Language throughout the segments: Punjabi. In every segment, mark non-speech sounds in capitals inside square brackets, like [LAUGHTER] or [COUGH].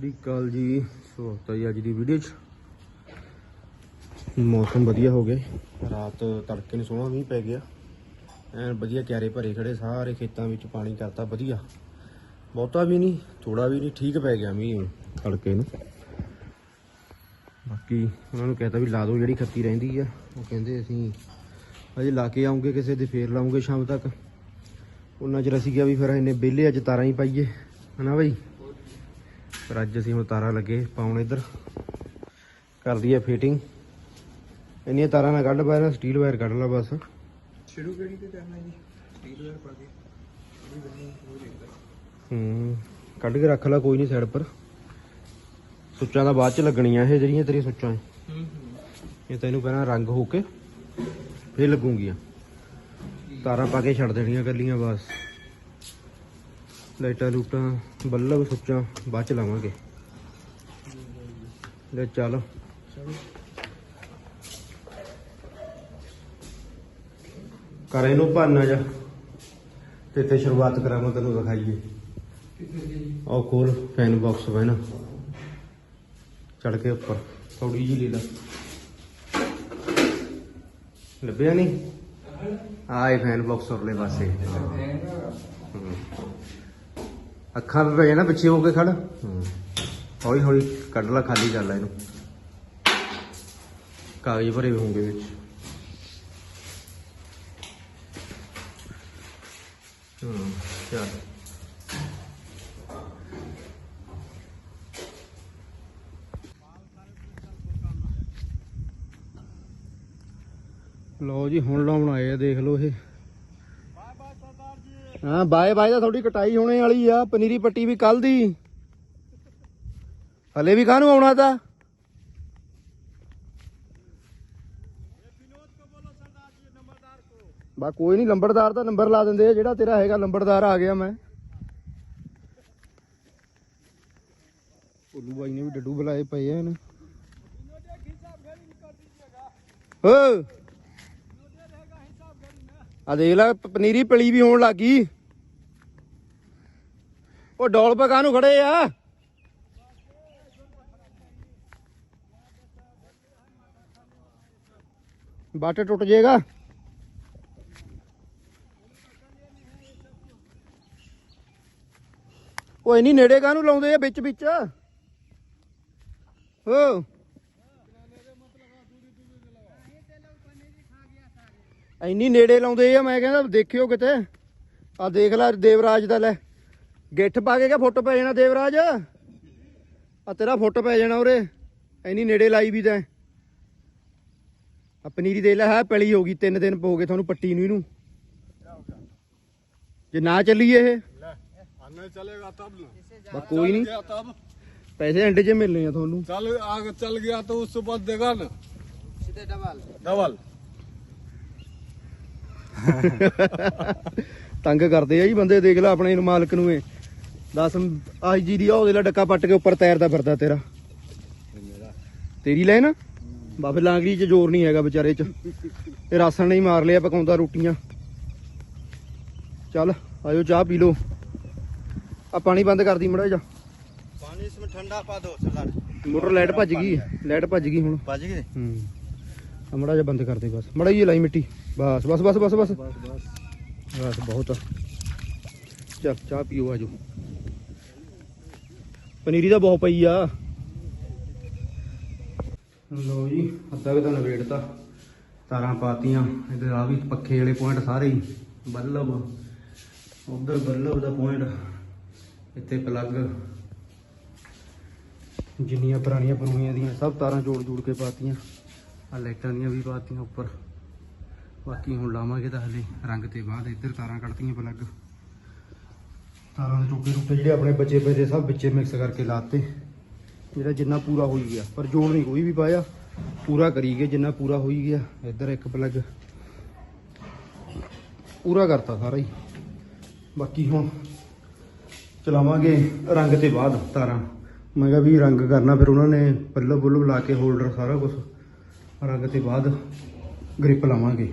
ਸ੍ਰੀ ਅਕਾਲ ਜੀ। ਸਵਾਗਤ ਹੈ ਜੀ ਅੱਜ ਦੀ ਵੀਡੀਓ 'ਚ। ਮੌਸਮ ਵਧੀਆ ਹੋ ਗਿਆ ਰਾਤ ਤੜਕੇ ਨੂੰ ਸੋਹਣਾ ਮੀਂਹ ਪੈ ਗਿਆ। ਐਨ ਵਧੀਆ ਕਿਆਰੇ ਭਰੇ ਖੜੇ, ਸਾਰੇ ਖੇਤਾਂ ਵਿੱਚ ਪਾਣੀ ਕਰਤਾ ਵਧੀਆ। ਬਹੁਤਾ ਵੀ ਨਹੀਂ ਥੋੜਾ ਵੀ ਨਹੀਂ, ਠੀਕ ਪੈ ਗਿਆ ਮੀਂਹ ਤੜਕੇ ਨੂੰ। ਬਾਕੀ ਉਹਨਾਂ ਨੂੰ ਕਹਿਤਾ ਵੀ ਲਾ ਦਿਓ ਜਿਹੜੀ ਖੱਤੀ ਰਹਿੰਦੀ ਆ। ਉਹ ਕਹਿੰਦੇ ਅਸੀਂ ਅਜੇ ਲਾ ਕੇ ਆਉਂਗੇ, ਕਿਸੇ ਦੇ ਫੇਰ ਲਾਉਂਗੇ ਸ਼ਾਮ ਤੱਕ। ਉਹਨਾਂ ਚਿਰ ਅਸੀਂ ਕਿਹਾ ਵੀ ਫਿਰ ਇਹਨੇ ਵਿਹਲੇ ਅੱਜ ਤਾਰਾਂ ਹੀ ਪਾਈਏ। ਹਨਾ ਬਾਈ? ਪਰ ਅੱਜ ਅਸੀਂ ਹੁਣ ਤਾਰਾਂ ਲੱਗੇ ਪਾਉਣ ਇੱਧਰ। ਕਰ ਦਈਏ ਫਿਟਿੰਗ ਇੰਨੀਆਂ ਤਾਰਾਂ ਨਾਲ ਕੱਢ ਪਾਇਆ ਸਟੀਲ ਵਾਇਰ ਕੱਢ ਲਾ ਬਸ। ਸ਼ੁਰੂ ਕਿਹੜੀ ਤੇ ਕਰਨਾ ਜੀ? ਸਟੀਲ ਵਾਇਰ ਪਾ ਕੇ। ਹੋ ਹੂੰ ਕੱਢ ਕੇ ਰੱਖ ਲਾ ਕੋਈ ਨਹੀਂ ਸਾਈਡ ਪਰ। ਸੁੱਚਾਂ ਦਾ ਬਾਅਦ ਚ ਲੱਗਣੀਆਂ ਇਹ ਜਿਹੜੀਆਂ ਤੇਰੀਆਂ ਸੁੱਚਾਂ। ਹੂੰ ਹੂੰ। ਇਹ ਤੈਨੂੰ ਪਹਿਲਾਂ ਰੰਗ ਹੋ ਕੇ ਫੇਰ ਲੱਗੂਗੀਆਂ। ਤਾਰਾਂ ਪਾ ਕੇ ਛੱਡ ਦੇਣੀਆਂ ਕੱਲੀਆਂ ਬਸ। ਲਾਈਟਾਂ ਲੂਟਾਂ ਬੱਲਬ ਸੁੱਚਾਂ ਬਾਅਦ ਚ ਲਾਵਾਂਗੇ। ਲੈ ਚੱਲ। ਕਰ ਇਹਨੂੰ ਭਾਨਾ ਜਾ। ਤੇ ਤੇ ਸ਼ੁਰੂਆਤ ਕਰਾਵਾਂ ਤੈਨੂੰ ਦਿਖਾਈਏ ਆਹ ਖੋਲ ਫੈਨ ਬਾਕਸ ਬਹਿਣਾ ਚੜ ਕੇ ਉੱਪਰ ਥੋੜੀ ਜੀ ਲੈ ਲਾ। ਲੱਭਿਆ ਨਹੀਂ? ਇਹ ਫੈਨ ਬਾਕਸ ਉਰਲੇ ਪਾਸੇ। ਹੂੰ। ਅੱਖਾਂ 'ਤੇ ਪੈ ਜਾਣਾ ਪਿੱਛੇ ਹੋ ਕੇ ਖੜ। ਹੂੰ। ਹੌਲੀ ਹੌਲੀ ਕੱਢ ਲਾ, ਖਾਲੀ ਕਰ ਲੈ ਇਹਨੂੰ। ਕਾਗਜ਼ ਭਰੇ ਹੋਣਗੇ ਵਿੱਚ। ਹੂੰ, ਚੱਲ। ਲਓ ਜੀ, ਹੁਣ ਲਾਉਣ ਆਏ ਆ, ਦੇਖ ਲਓ ਇਹ। ਹਾਂ, ਬਾਏ ਬਾਏ ਦਾ ਤੁਹਾਡੀ ਕਟਾਈ ਹੋਣੇ ਵਾਲੀ ਆ, ਪਨੀਰੀ ਪੱਟੀ ਵੀ ਕੱਲ ਦੀ। ਹਲੇ ਵੀ ਕਾਹਨੂੰ ਆਉਣਾ ਤਾਂ? ਬਾ ਕੋਈ ਨਹੀਂ ਲੰਬੜਦਾਰ ਦਾ ਨੰਬਰ ਲਾ ਦਿੰਦੇ ਆ, ਜਿਹੜਾ ਤੇਰਾ ਹੈਗਾ ਲੰਬੜਦਾਰ ਆ ਗਿਆ ਮੈਂ। ਉਲੂ ਬਾਈ ਨੇ ਵੀ ਡੱਡੂ ਬੁਲਾਏ ਪਏ ਆ ਇਹਨੇ। ਓ ਆ ਦੇਖ ਲੈ ਪਨੀਰੀ ਪਲੀ ਵੀ ਹੋਣ ਲੱਗੀ ਉਹ ਡੋਲ ਪਕਾ ਨੂੰ ਖੜੇ ਆ। ਬਾਟੇ ਟੁੱਟ ਜਾਏਗਾ ਉਹ ਇਨੀ ਨੇੜੇ ਕਾਹਨੂੰ ਲਾਉਂਦੇ ਆ ਵਿੱਚ ਵਿੱਚ? ਹੋ। ਇੰਨੀ ਨੇੜੇ ਲਾਉਂਦੇ ਆ ਮੈਂ ਕਹਿੰਦਾ ਦੇਖਿਓ ਕਿਤੇ। ਆ ਦੇਖ ਲੈ ਦੇਵਰਾਜ ਦਾ ਲੈ। ਗਿੱਠ ਪਾ ਕੇ ਕਿਆ ਫੁੱਟ ਪੈ ਜਾਣਾ ਦੇਵਰਾਜ? ਆ ਤੇਰਾ ਫੁੱਟ ਪੈ ਜਾਣਾ ਉਰੇ। ਇੰਨੀ ਨੇੜੇ ਲਾਈ ਵੀ ਤੈਂ। ਆ ਪਨੀਰੀ ਦੇ ਲੈ ਹੈ ਪਲੀ ਹੋ ਗਈ 3 ਦਿਨ ਹੋ ਗਏ ਤੁਹਾਨੂੰ ਪੱਟੀ ਨੂੰ ਇਹਨੂੰ। ਜੇ ਨਾ ਚੱਲੀ ਇਹ। ਆਨੇ ਤਬ ਕੋਈ ਨਹੀਂ ਪੈਸੇ ਅੰਡੇ ਜੇ ਮਿਲਨੇ ਆ ਤੁਹਾਨੂੰ। ਚੱਲ ਆ ਚੱਲ ਗਿਆ ਤਾਂ ਉਸ ਤੋਂ ਬਾਅਦ ਦੇਗਾ ਸਿੱਧੇ ਡਬਲ। ਡਬਲ। [LAUGHS] ਤੰਗ ਕਰਦੇ ਆ ਜੀ ਬੰਦੇ ਦੇਖ ਲੈ ਆਪਣੇ ਮਾਲਕ ਨੂੰ ਇਹ। ਦੱਸ ਆਈ ਜੀ ਦੀ ਆ ਉਹਦੇ ਲਾ ਡੱਕਾ ਪੱਟ ਕੇ ਉੱਪਰ ਤੈਰਦਾ ਫਿਰਦਾ ਤੇਰਾ। ਤੇਰੀ ਲੈ ਨਾ ਬਾਬੇ ਲਾਂਗਰੀ 'ਚ ਜ਼ੋਰ ਨਹੀਂ ਹੈਗਾ ਵਿਚਾਰੇ 'ਚ। ਇਹ ਰਾਸਣ ਨਹੀਂ ਮਾਰ ਲਿਆ ਪਕਾਉਂਦਾ ਰੋਟੀਆਂ। ਚੱਲ ਆਇਓ ਚਾਹ ਪੀ ਲਓ। ਆ ਪਾਣੀ ਬੰਦ ਕਰ ਦੀ ਮੜਾ ਜਾ। ਪਾਣੀ ਇਸ ਵਿੱਚ ਠੰਡਾ ਪਾ ਦੋ ਸਲਾਰ ਮੋਟਰ ਲਾਈਟ ਭੱਜ ਗਈ ਲਾਈਟ ਭੱਜ ਗਈ ਹੁਣ। ਭੱਜ ਗਈ? ਹੂੰ। ਮੜਾ ਜਾ ਬੰਦ ਕਰ ਦੇ ਬਸ। ਮੜਾ ਜੀ ਲਾਈ ਮਿੱਟੀ। ਬਸ ਬਸ ਬਸ ਬਸ ਬਸ। ਬਸ ਬਹੁਤ। ਚੱਲ ਚਾਹ ਪੀਓ ਆ ਆਜੋ ਪਨੀਰੀ ਦਾ ਬਹੁਤ ਪਈ ਆ। ਲੋ ਜੀ ਅੱਧਾ ਵੀ ਤੁਹਾਨੂੰ ਵੇਟ ਨਵੇੜਤਾ ਤਾਰਾਂ ਪਾਤੀਆਂ। ਇਹਦੇ ਆ ਵੀ ਪੱਖੇ ਵਾਲੇ ਪੁਆਇੰਟ ਸਾਰੇ ਹੀ। ਬੱਲਬ। ਉਧਰ ਬੱਲਬ ਦਾ ਪੁਆਇੰਟ ਇੱਥੇ ਪਲੱਗ ਜਿੰਨੀਆਂ ਪੁਰਾਣੀਆਂ ਪੁਰੂਆਂ ਦੀਆਂ ਸਭ ਤਾਰਾਂ ਜੋੜ ਜੋੜ ਕੇ ਪਾਤੀਆਂ। ਆ ਲਾਈਟਾਂ ਦੀਆਂ ਵੀ ਪਾਤੀਆਂ ਉੱਪਰ। ਬਾਕੀ ਹੁਣ ਲਾਵਾਂਗੇ ਤਾਂ ਹਲੇ ਰੰਗ ਤੇ ਬਾਅਦ, ਇੱਧਰ ਤਾਰਾਂ ਕੱਢਤੀਆਂ ਪਲੱਗ। ਤਾਰਾਂ ਦੇ ਟੁੱਟੇ ਟੁੱਟੇ ਜਿਹੜੇ ਆਪਣੇ ਬੱਚੇ ਪਏ ਤੇ ਸਭ ਵਿੱਚੇ ਮਿਕਸ ਕਰਕੇ ਲਾਤੇ। ਜਿਹੜਾ ਜਿੰਨਾ ਪੂਰਾ ਹੋਈ ਗਿਆ, ਪਰ ਜੋੜ ਨਹੀਂ ਕੋਈ ਵੀ ਪਾਇਆ, ਪੂਰਾ ਕਰੀ ਗਏ, ਜਿੰਨਾ ਪੂਰਾ ਹੋਈ ਗਿਆ, ਇੱਧਰ ਇੱਕ ਪਲੱਗ। ਪੂਰਾ ਕਰਤਾ ਸਾਰਾ ਹੀ। ਬਾਕੀ ਹੁਣ ਚਲਾਵਾਂਗੇ ਰੰਗ ਤੇ ਬਾਅਦ ਤਾਰਾਂ। ਮੈਂ ਕਿਹਾ ਵੀ ਰੰਗ ਕਰਨਾ, ਫਿਰ ਉਹਨਾਂ ਨੇ ਪੱਲਬ ਪੁੱਲਬ ਲਾ ਕੇ ਹੋਲਡਰ ਸਾਰਾ ਕੁਝ ਰੰਗ ਤੇ ਬਾਅਦ ਗ੍ਰਿਪ ਲਾਵਾਂਗੇ।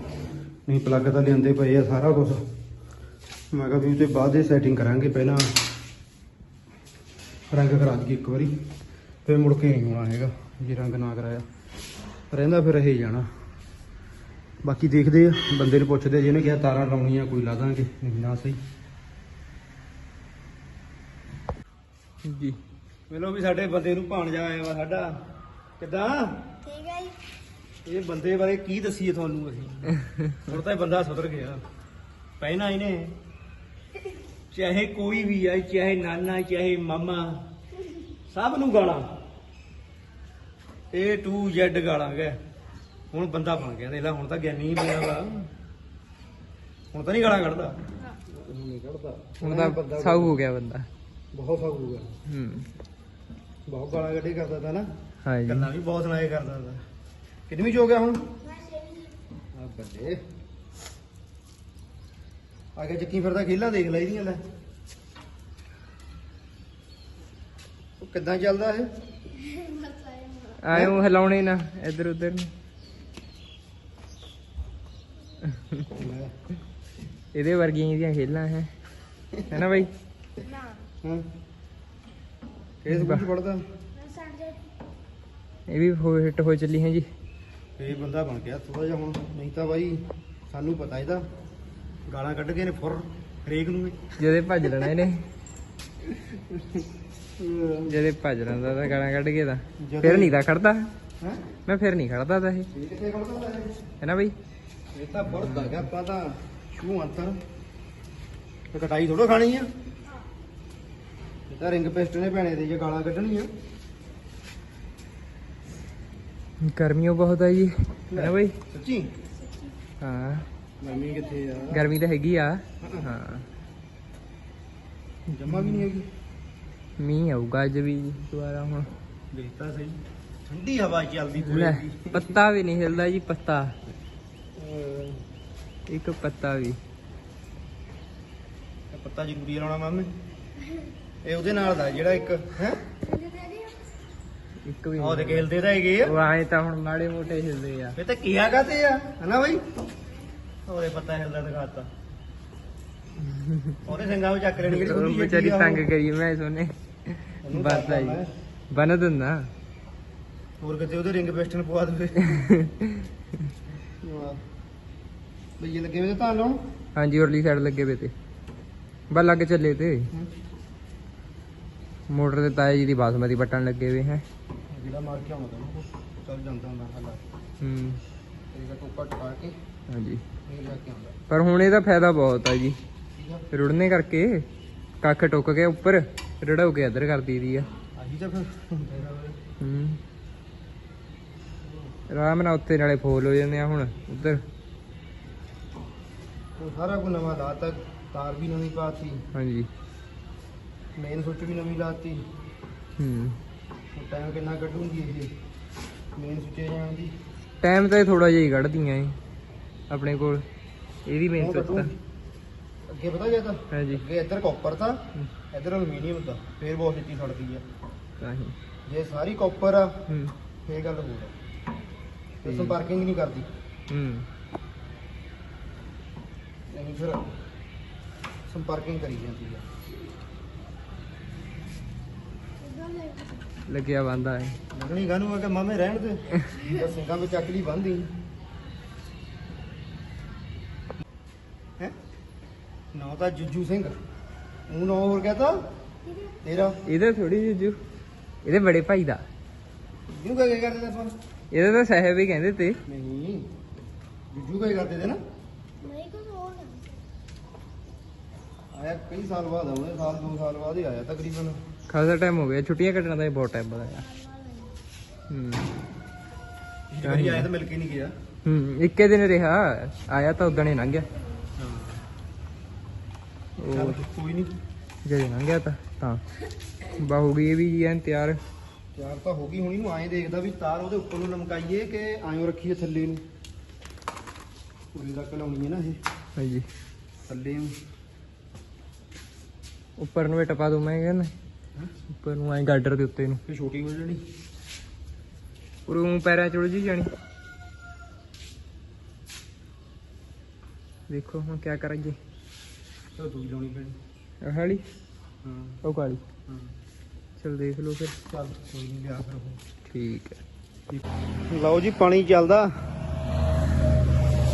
ਨਹੀਂ ਪਲੱਗ ਤਾਂ ਲਿਆਂਦੇ ਪਏ ਆ ਸਾਰਾ ਕੁਝ ਮੈਂ ਕਿਹਾ ਵੀ ਉਹਦੇ ਬਾਅਦ ਇਹ ਸੈਟਿੰਗ ਕਰਾਂਗੇ ਪਹਿਲਾਂ। ਰੰਗ ਕਰਾ ਦਈਏ ਇੱਕ ਵਾਰੀ। ਫਿਰ ਮੁੜ ਕੇ ਨਹੀਂ ਹੋਣਾ ਹੈਗਾ, ਜੇ ਰੰਗ ਨਾ ਕਰਾਇਆ। ਰਹਿੰਦਾ ਫਿਰ ਇਹ ਜਾਣਾ। ਬਾਕੀ ਦੇਖਦੇ ਆ, ਬੰਦੇ ਨੂੰ ਪੁੱਛਦੇ ਜਿਹਨੇ ਕਿਹਾ ਤਾਰਾਂ ਲਾਉਣੀਆਂ, ਕੋਈ ਲਾ ਦਾਂਗੇ। ਨਹੀਂ, ਨਾ ਸਹੀ। ਜੀ। ਮਿਲੋ ਵੀ ਸਾਡੇ ਬੰਦੇ ਨੂੰ ਭਾਣਜਾ ਆਇਆ ਵਾ ਸਾਡਾ। ਕਿਦਾਂ? ਠੀਕ ਹੈ ਜੀ। ਇਹ ਬੰਦੇ ਬਾਰੇ ਕੀ ਦਸੀਏ ਤੁਹਾਨੂੰ ਅਸੀਂ? ਹੁਣ ਤਾਂ ਇਹ ਬੰਦਾ ਸੁਧਰ ਗਿਆ। ਪਹਿਲਾਂ ਇਹਨੇ ਚਾਹੇ ਕੋਈ ਵੀ ਆ ਚਾਹੇ ਨਾਨਾ ਚਾਹੇ ਮਾਮਾ ਸਭ ਨੂੰ ਗਾਲਾਂ। A to Z ਗਾਲਾਂ ਗਏ। ਹੁਣ ਬੰਦਾ ਬਣ ਗਿਆ। ਦੇਖ ਲੈ ਹੁਣ ਤਾਂ ਗਿਆਨੀ ਹੀ ਬਣਿਆ ਵਾ। ਹੁਣ ਤਾਂ ਨਹੀਂ ਗਾਲਾਂ ਕੱਢਦਾ। ਹੁਣ ਨਹੀਂ ਕੱਢਦਾ ਹੁਣ ਐਂ ਤਾਂ ਸਾਊ ਹੋ ਗਿਆ ਬੰਦਾ। ਬਹੁਤ ਸਾਊ ਹੋ ਗਿਆ। ਹੂੰ। ਬਹੁਤ ਗਾਲਾਂ ਕੱਢੀ ਕਰਦਾ ਤਾ ਨਾ। ਹਾਂ ਜੀ ਗੱਲਾਂ ਵੀ ਬਹੁਤ ਸੁਣਾਏ ਕਰਦਾ ਤਾ। ਕਿੰਨਵੀਂ ਚ ਹੋ ਗਿਆ ਹੁਣ? ਆ ਬੱਲੇ। ਅੱਗੇ ਚੱਕੀ ਫਿਰਦਾ ਖੇਲਾਂ ਦੇਖ ਲੈ ਇਹਦੀਆਂ ਲੈ। ਉਹ ਕਿੱਦਾਂ ਚੱਲਦਾ ਇਹ? ਆਇਓ ਹਿਲਾਉਣੇ ਨਾ ਇੱਧਰ ਉੱਧਰ ਨੂੰ। ਇਹਦੇ ਵਰਗੀਆਂ ਇਹਦੀਆਂ ਖੇਲਾਂ ਹੈ। ਹੈ ਨਾ ਬਾਈ? ਨਾ। ਹਾਂ। ਇਹ ਸਕੂਲ ਪੜਦਾ ਇਹ ਵੀ ਹੋ ਹਿੱਟ ਹੋ ਚੱਲੀ ਹੈ ਜੀ। ਇਹ ਬੰਦਾ ਬਣ ਗਿਆ। ਥੋੜਾ ਜਿਹਾ ਹੁਣ ਨਹੀਂ ਤਾਂ ਬਾਈ ਸਾਨੂੰ ਪਤਾ ਇਹਦਾ। ਗਾਲਾਂ ਕੱਢ ਕੇ ਨੇ ਫੁਰ ਹਰੇਕ ਨੂੰ ਜਦੇ ਭੱਜ ਲੈਣਾ ਇਹਨੇ। ਜਦੇ ਭੱਜ ਲੈਂਦਾ ਤਾਂ ਗਾਲਾਂ ਕੱਢ ਕੇ ਤਾਂ ਫਿਰ ਨਹੀਂ ਤਾਂ ਖੜਦਾ। ਮੈਂ ਫਿਰ ਨਹੀਂ ਖੜਦਾ ਤਾਂ ਇਹ। ਕਿੱਥੇ ਇਹ? ਹੈ ਨਾ ਬਾਈ? ਇਹ ਤਾਂ ਫੁਰਦਾ ਗਿਆ ਆਪਾਂ ਤਾਂ ਸ਼ੂ ਅੰਤਰ ਕਟਾਈ ਥੋੜੋ ਖਾਣੀ ਆ। ਇਹ ਤਾਂ ਰਿੰਗ ਪੈਸਟ ਨੇ ਭੈਣੇ ਦੇ ਜੇ ਗਾਲਾਂ ਕੱਢਣੀਆਂ। ਗਰਮੀਓ ਬਹੁਤ ਹੈ ਜੀ। ਹੈ ਨਾ ਬਾਈ? ਸੱਚੀ? ਹਾਂ। ਗਰਮੀ ਕਿੱਥੇ ਆ? ਗਰਮੀ ਤਾਂ ਹੈਗੀ ਆ। ਹਾਂ। ਜਮਾ ਵੀ ਨਹੀਂ ਹੈਗੀ। ਮੀਂਹ ਆਊਗਾ ਅੱਜ ਵੀ ਦੁਬਾਰਾ ਹੁਣ। ਦੇਖਤਾ ਸਹੀ। ਠੰਡੀ ਹਵਾ ਚੱਲਦੀ ਪੂਰੀ ਪੱਤਾ ਵੀ ਨਹੀਂ ਹਿਲਦਾ ਜੀ ਪੱਤਾ। ਇੱਕ ਪੱਤਾ ਵੀ। ਪੱਤਾ ਜ਼ਰੂਰੀ ਲਾਉਣਾ ਮਾਮੇ। ਇਹ ਉਹਦੇ ਨਾਲ ਦਾ ਜਿਹੜਾ ਇੱਕ ਹੈ? ਇੱਕ ਵੀ ਉਹ ਦੇ ਨਹੀਂ। ਖੇਲਦੇ ਤਾਂ ਹੈਗੇ ਆ। ਉਹ ਆਏ ਤਾਂ ਹੁਣ ਮਾੜੇ ਮੋਟੇ ਹਿਲਦੇ ਆ। ਇਹ ਤਾਂ ਕੀਆ ਕਾਤੇ ਆ? ਹਨਾ ਬਾਈ? ਉਹਦੇ ਪੱਤਾ ਹਿਲਦਾ ਦਿਖਾਤਾ। ਉਹਦੇ ਸਿੰਘਾਂ ਵਿੱਚ ਚੱਕ ਲੈਣੀ ਉਹ ਜਿਹੜੀ ਵਿਚਾਰੀ ਤੰਗ ਕਰੀ ਮੈਂ ਸੋਨੇ। ਉਹਨੂੰ ਬਸ ਆਈ। ਬਨ ਦਿੰਦਾ। ਹੋਰ ਕਿਤੇ ਉਹਦੇ ਰਿੰਗ ਪੈਸਟਨ ਪਵਾ ਦੇਵੇ। [LAUGHS] ਬਈ ਲੱਗੇ ਵੇ ਤਾਂ ਲਾਉਣ? ਹਾਂਜੀ ਉਰਲੀ ਸਾਈਡ ਲੱਗੇ ਵੇ ਤੇ। ਬਸ ਲੱਗ ਚੱਲੇ ਤੇ। ਮੋਟਰ ਤੇ ਤਾਏ ਜੀ ਦੀ ਬਾਸਮਤੀ ਬਟਨ ਲੱਗੇ ਵੇ ਹੈ। ਜਿਹੜਾ ਮਾਰ ਕੇ ਆਉਂਦਾ ਨਾ ਉਹ ਚੱਲ ਜਾਂਦਾ ਹੁੰਦਾ ਹਲਾ ਹੂੰ। ਇਹਦਾ ਟੋਕਾ ਟਕਾ ਕੇ ਹਾਂਜੀ। ਇਹ ਲੈ ਕੇ ਆਉਂਦਾ। ਪਰ ਹੁਣ ਇਹਦਾ ਫਾਇਦਾ ਬਹੁਤ ਆ ਜੀ। ਠੀਕ ਆ। ਰੁੜਨੇ ਕਰਕੇ ਕੱਖ ਟੁੱਕ ਕੇ ਉੱਪਰ ਰੜਾਉ ਕੇ ਇੱਧਰ ਕਰ ਦਈਦੀ ਆ। ਆਹੀ ਤਾਂ ਫਿਰ ਫਾਇਦਾ ਹੋਇਆ। ਹੂੰ। ਆਰਾਮ ਨਾਲ ਉੱਤੇ ਨਾਲੇ ਫੋਲ ਹੋ ਜਾਂਦੇ ਆ ਹੁਣ ਉੱਧਰ। ਉਹ ਸਾਰਾ ਕੁ ਨਵਾਂ ਲਾਤਾ ਤਾਰ ਵੀ ਨਵੀਂ ਪਾਤੀ। ਹਾਂਜੀ। ਮੇਨ ਸੁੱਚ ਵੀ ਨਵੀਂ ਲਾਤੀ। ਹੂੰ। ਟਾਈਮ ਕਿੰਨਾ ਕੱਢੂਗੀ ਇਹ? ਮੇਨ ਸੁੱਚੇ ਜਾਣ ਦੀ ਟਾਈਮ ਤਾਂ ਥੋੜਾ ਜਿਹਾ ਹੀ ਕੱਢਦੀਆਂ ਏ ਆਪਣੇ ਕੋਲ। ਇਹਦੀ ਮੇਨ ਉਹ ਸੁੱਚ ਤਾਂ ਕੱਢੂਗੀ। ਅੱਗੇ ਪਤਾ ਗਿਆ ਤਾਂ? ਹਾਂਜੀ। ਅੱਗੇ ਇੱਧਰ ਕਾਪਰ ਤਾਂ ਇੱਧਰ ਅਲਮੀਨੀਅਮ ਦਾ ਫੇਰ ਬਹੁਤ ਛੇਤੀ ਸੜਦੀ ਆ। ਤਾਂ ਹੀ ਜੇ ਸਾਰੀ ਕਾਪਰ ਆ ਹੂੰ। ਫੇਰ ਗੱਲ ਹੋਰ ਆ। ਤੇ ਠੀਕ। ਸੰਪਰਕਿੰਗ ਨਹੀਂ ਕਰਦੀ। ਹੂੰ। ਨਹੀਂ ਫਿਰ ਸੰਪਰਕਿੰਗ ਕਰੀ ਜਾਂਦੀ ਆ। ਲੱਗਿਆ ਬੰਦਾ ਹੈ ਲੱਗਣੀ ਗਾਨੂੰ ਆ ਕਿ ਮਾਮੇ ਰਹਿਣ ਦੇ। ਬਸ ਸਿੰਘਾਂ ਵਿੱਚ ਚੱਕਲੀ ਬੰਦੀ ਹੈ? ਨਾ ਤਾਂ ਜੁੱਜੂ ਸਿੰਘ। ਉਹ ਨਾ ਹੋਰ ਕਹਤਾ ਤੇਰਾ। ਇਹਦਾ ਥੋੜੀ ਜੂਜੂ। ਇਹਦੇ ਬੜੇ ਭਾਈ ਦਾ। ਜੁੱਜੂ ਕਾ ਕੀ ਕਰਦੇ ਤੇ ਇਹਦਾ ਤਾਂ ਸਾਹਿਬ ਹੀ ਕਹਿੰਦੇ ਤੇ। ਨਹੀਂ। ਜੁੱਜੂ ਕਾ ਹੀ ਕਰਦੇ ਤੇ ਨਾ? ਨਹੀਂ ਕੁਝ ਹੋਰ ਆਇਆ ਕਈ ਸਾਲ ਬਾਅਦ ਆਉਣੇ ਸਾਲ ਦੋ ਸਾਲ ਬਾਅਦ ਹੀ ਆਇਆ ਤਕਰੀਬਨ। ਖਾਸਾ ਟਾਈਮ ਹੋ ਗਿਆ ਛੁੱਟੀਆਂ ਕੱਟਣ ਦਾ ਹੀ ਬਹੁਤ ਟਾਈਮ ਬਤਾਇਆ ਹੂੰ। ਇੱਕ ਵਾਰੀ ਆਇਆ ਤਾਂ ਮਿਲ ਕੇ ਨਹੀਂ ਗਿਆ। ਹੂੰ ਇੱਕੇ ਦਿਨ ਰਿਹਾ ਆਇਆ ਤਾਂ ਉਦਣੇ ਲੰਘ ਗਿਆ। ਚੱਲ ਉਹ ਕੋਈ ਨਹੀਂ ਜਦੋਂ ਲੰਘ ਗਿਆ ਤਾਂ ਤਾਂ। ਬਾ ਹੋ ਗਈ ਇਹ ਵੀ ਐਨ ਤਿਆਰ। ਤਿਆਰ ਤਾਂ ਹੋ ਗਈ ਹੁਣ ਇਹਨੂੰ ਐਂ ਦੇਖਦਾ ਵੀ ਤਾਰ ਉਹਦੇ ਉੱਪਰ ਨੂੰ ਲਮਕਾਈਏ ਕਿ ਐਂ ਰੱਖੀਏ ਥੱਲੇ ਨੂੰ। ਪੂਰੀ ਤੱਕ ਲਾਉਣੀ ਹੈ ਨਾ ਇਹ। ਹਾਂਜੀ। ਥੱਲੇ ਨੂੰ। ਉੱਪਰ ਨੂੰ ਟਪਾ ਦੂੰ ਮੈਂ ਕਹਿੰਦਾ। ਉੱਪਰ ਨੂੰ ਐ ਗਾਡਰ ਦੇ ਉੱਤੇ ਨੂੰ। ਫਿਰ ਛੋਟੀ ਹੋ ਜਾਣੀ। ਉਰੂ ਪੈਰਾਂ ਚੁੜ ਜੀ ਜਾਣੀ। ਦੇਖੋ ਹੁਣ ਕੀ ਕਰਾਂਗੇ। ਤਾਂ ਦੂਈ ਲਾਉਣੀ ਪੈਣੀ। ਆਹ ਵਾਲੀ? ਹਾਂ। ਉਹ ਕਾਲੀ। ਹਾਂ। ਚਲ ਦੇਖ ਲਓ ਫਿਰ। ਚੱਲ ਕੋਈ ਨਹੀਂ ਲਿਆ ਫਿਰ ਠੀਕ ਹੈ। ਲਓ ਜੀ ਪਾਣੀ ਚੱਲਦਾ।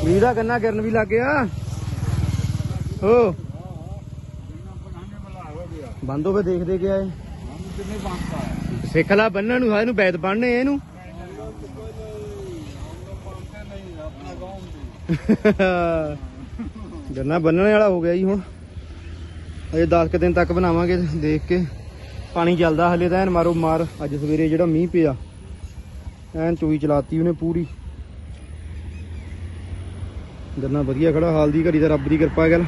ਮੀਂਹ ਦਾ ਗੰਨਾ ਗਿਰਨ ਵੀ ਲੱਗ ਗਿਆ। ਹੋ। ਬੰਦ ਹੋਵੇ ਦੇਖਦੇ ਗਿਆ ਏ ਸਿੱਖ ਲਾ ਬੰਨਣ ਨੂੰ ਹੈ ਇਹਨੂੰ ਬੈਦ ਬੰਨਣੇ ਇਹਨੂੰ। ਗੰਨਾ ਬੰਨਣ ਵਾਲਾ ਹੋ ਗਿਆ ਜੀ ਹੁਣ। ਅਜੇ 10 ਕੁ ਦਿਨ ਤੱਕ ਬਣਾਵਾਂਗੇ ਦੇਖ ਕੇ। ਪਾਣੀ ਚੱਲਦਾ ਹਲੇ ਤਾਂ, ਐਨ ਮਾਰੋ ਮਾਰ। ਅੱਜ ਸਵੇਰੇ ਜਿਹੜਾ ਮੀਂਹ ਪਿਆ, ਐਨ ਚੋਈ ਚਲਾਤੀ ਉਹਨੇ ਪੂਰੀ। ਗੰਨਾ ਵਧੀਆ ਖੜਾ, ਹਾਲ ਦੀ ਘੜੀ ਦਾ ਰੱਬ ਦੀ ਕਿਰਪਾ ਗੱਲ।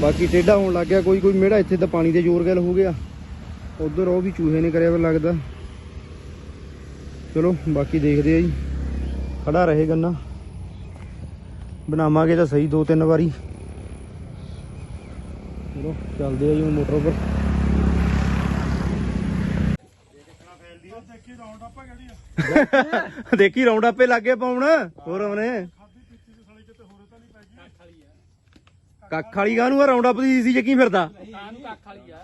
ਬਾਕੀ ਟੇਢਾ ਹੋਣ ਲੱਗ ਗਿਆ ਕੋਈ ਕੋਈ ਮੇੜਾ ਇੱਥੇ ਤਾਂ ਪਾਣੀ ਦੇ ਜ਼ੋਰ ਗੱਲ ਹੋ ਗਿਆ। ਉਧਰ ਉਹ ਵੀ ਚੂਹੇ ਨੇ ਕਰਿਆ ਵਾ ਲੱਗਦਾ। ਚਲੋ ਬਾਕੀ ਦੇਖਦੇ ਆ ਜੀ। ਖੜਾ ਰਹੇ ਗੰਨਾ। ਬਣਾਵਾਂਗੇ ਤਾਂ ਸਹੀ ਦੋ ਤਿੰਨ ਵਾਰੀ। ਚਲੋ ਚੱਲਦੇ ਆ ਜੀ ਮੋਟਰ ਉੱਪਰ। ਦੇਖੀ ਰਾਉਂਡ ਆਪੇ ਲੱਗੇ ਪਾਉਣ। ਹੋਰ ਉਹਨੇ ਕੱਖ ਵਾਲੀ ਗਾਂ ਨੂੰ ਰਾਉਂਡ ਅਪ ਦੀ ਸੀ ਚੱਕੀ ਫਿਰਦਾ? ਕਾਨੂੰ ਕੱਖ ਵਾਲੀ ਆ?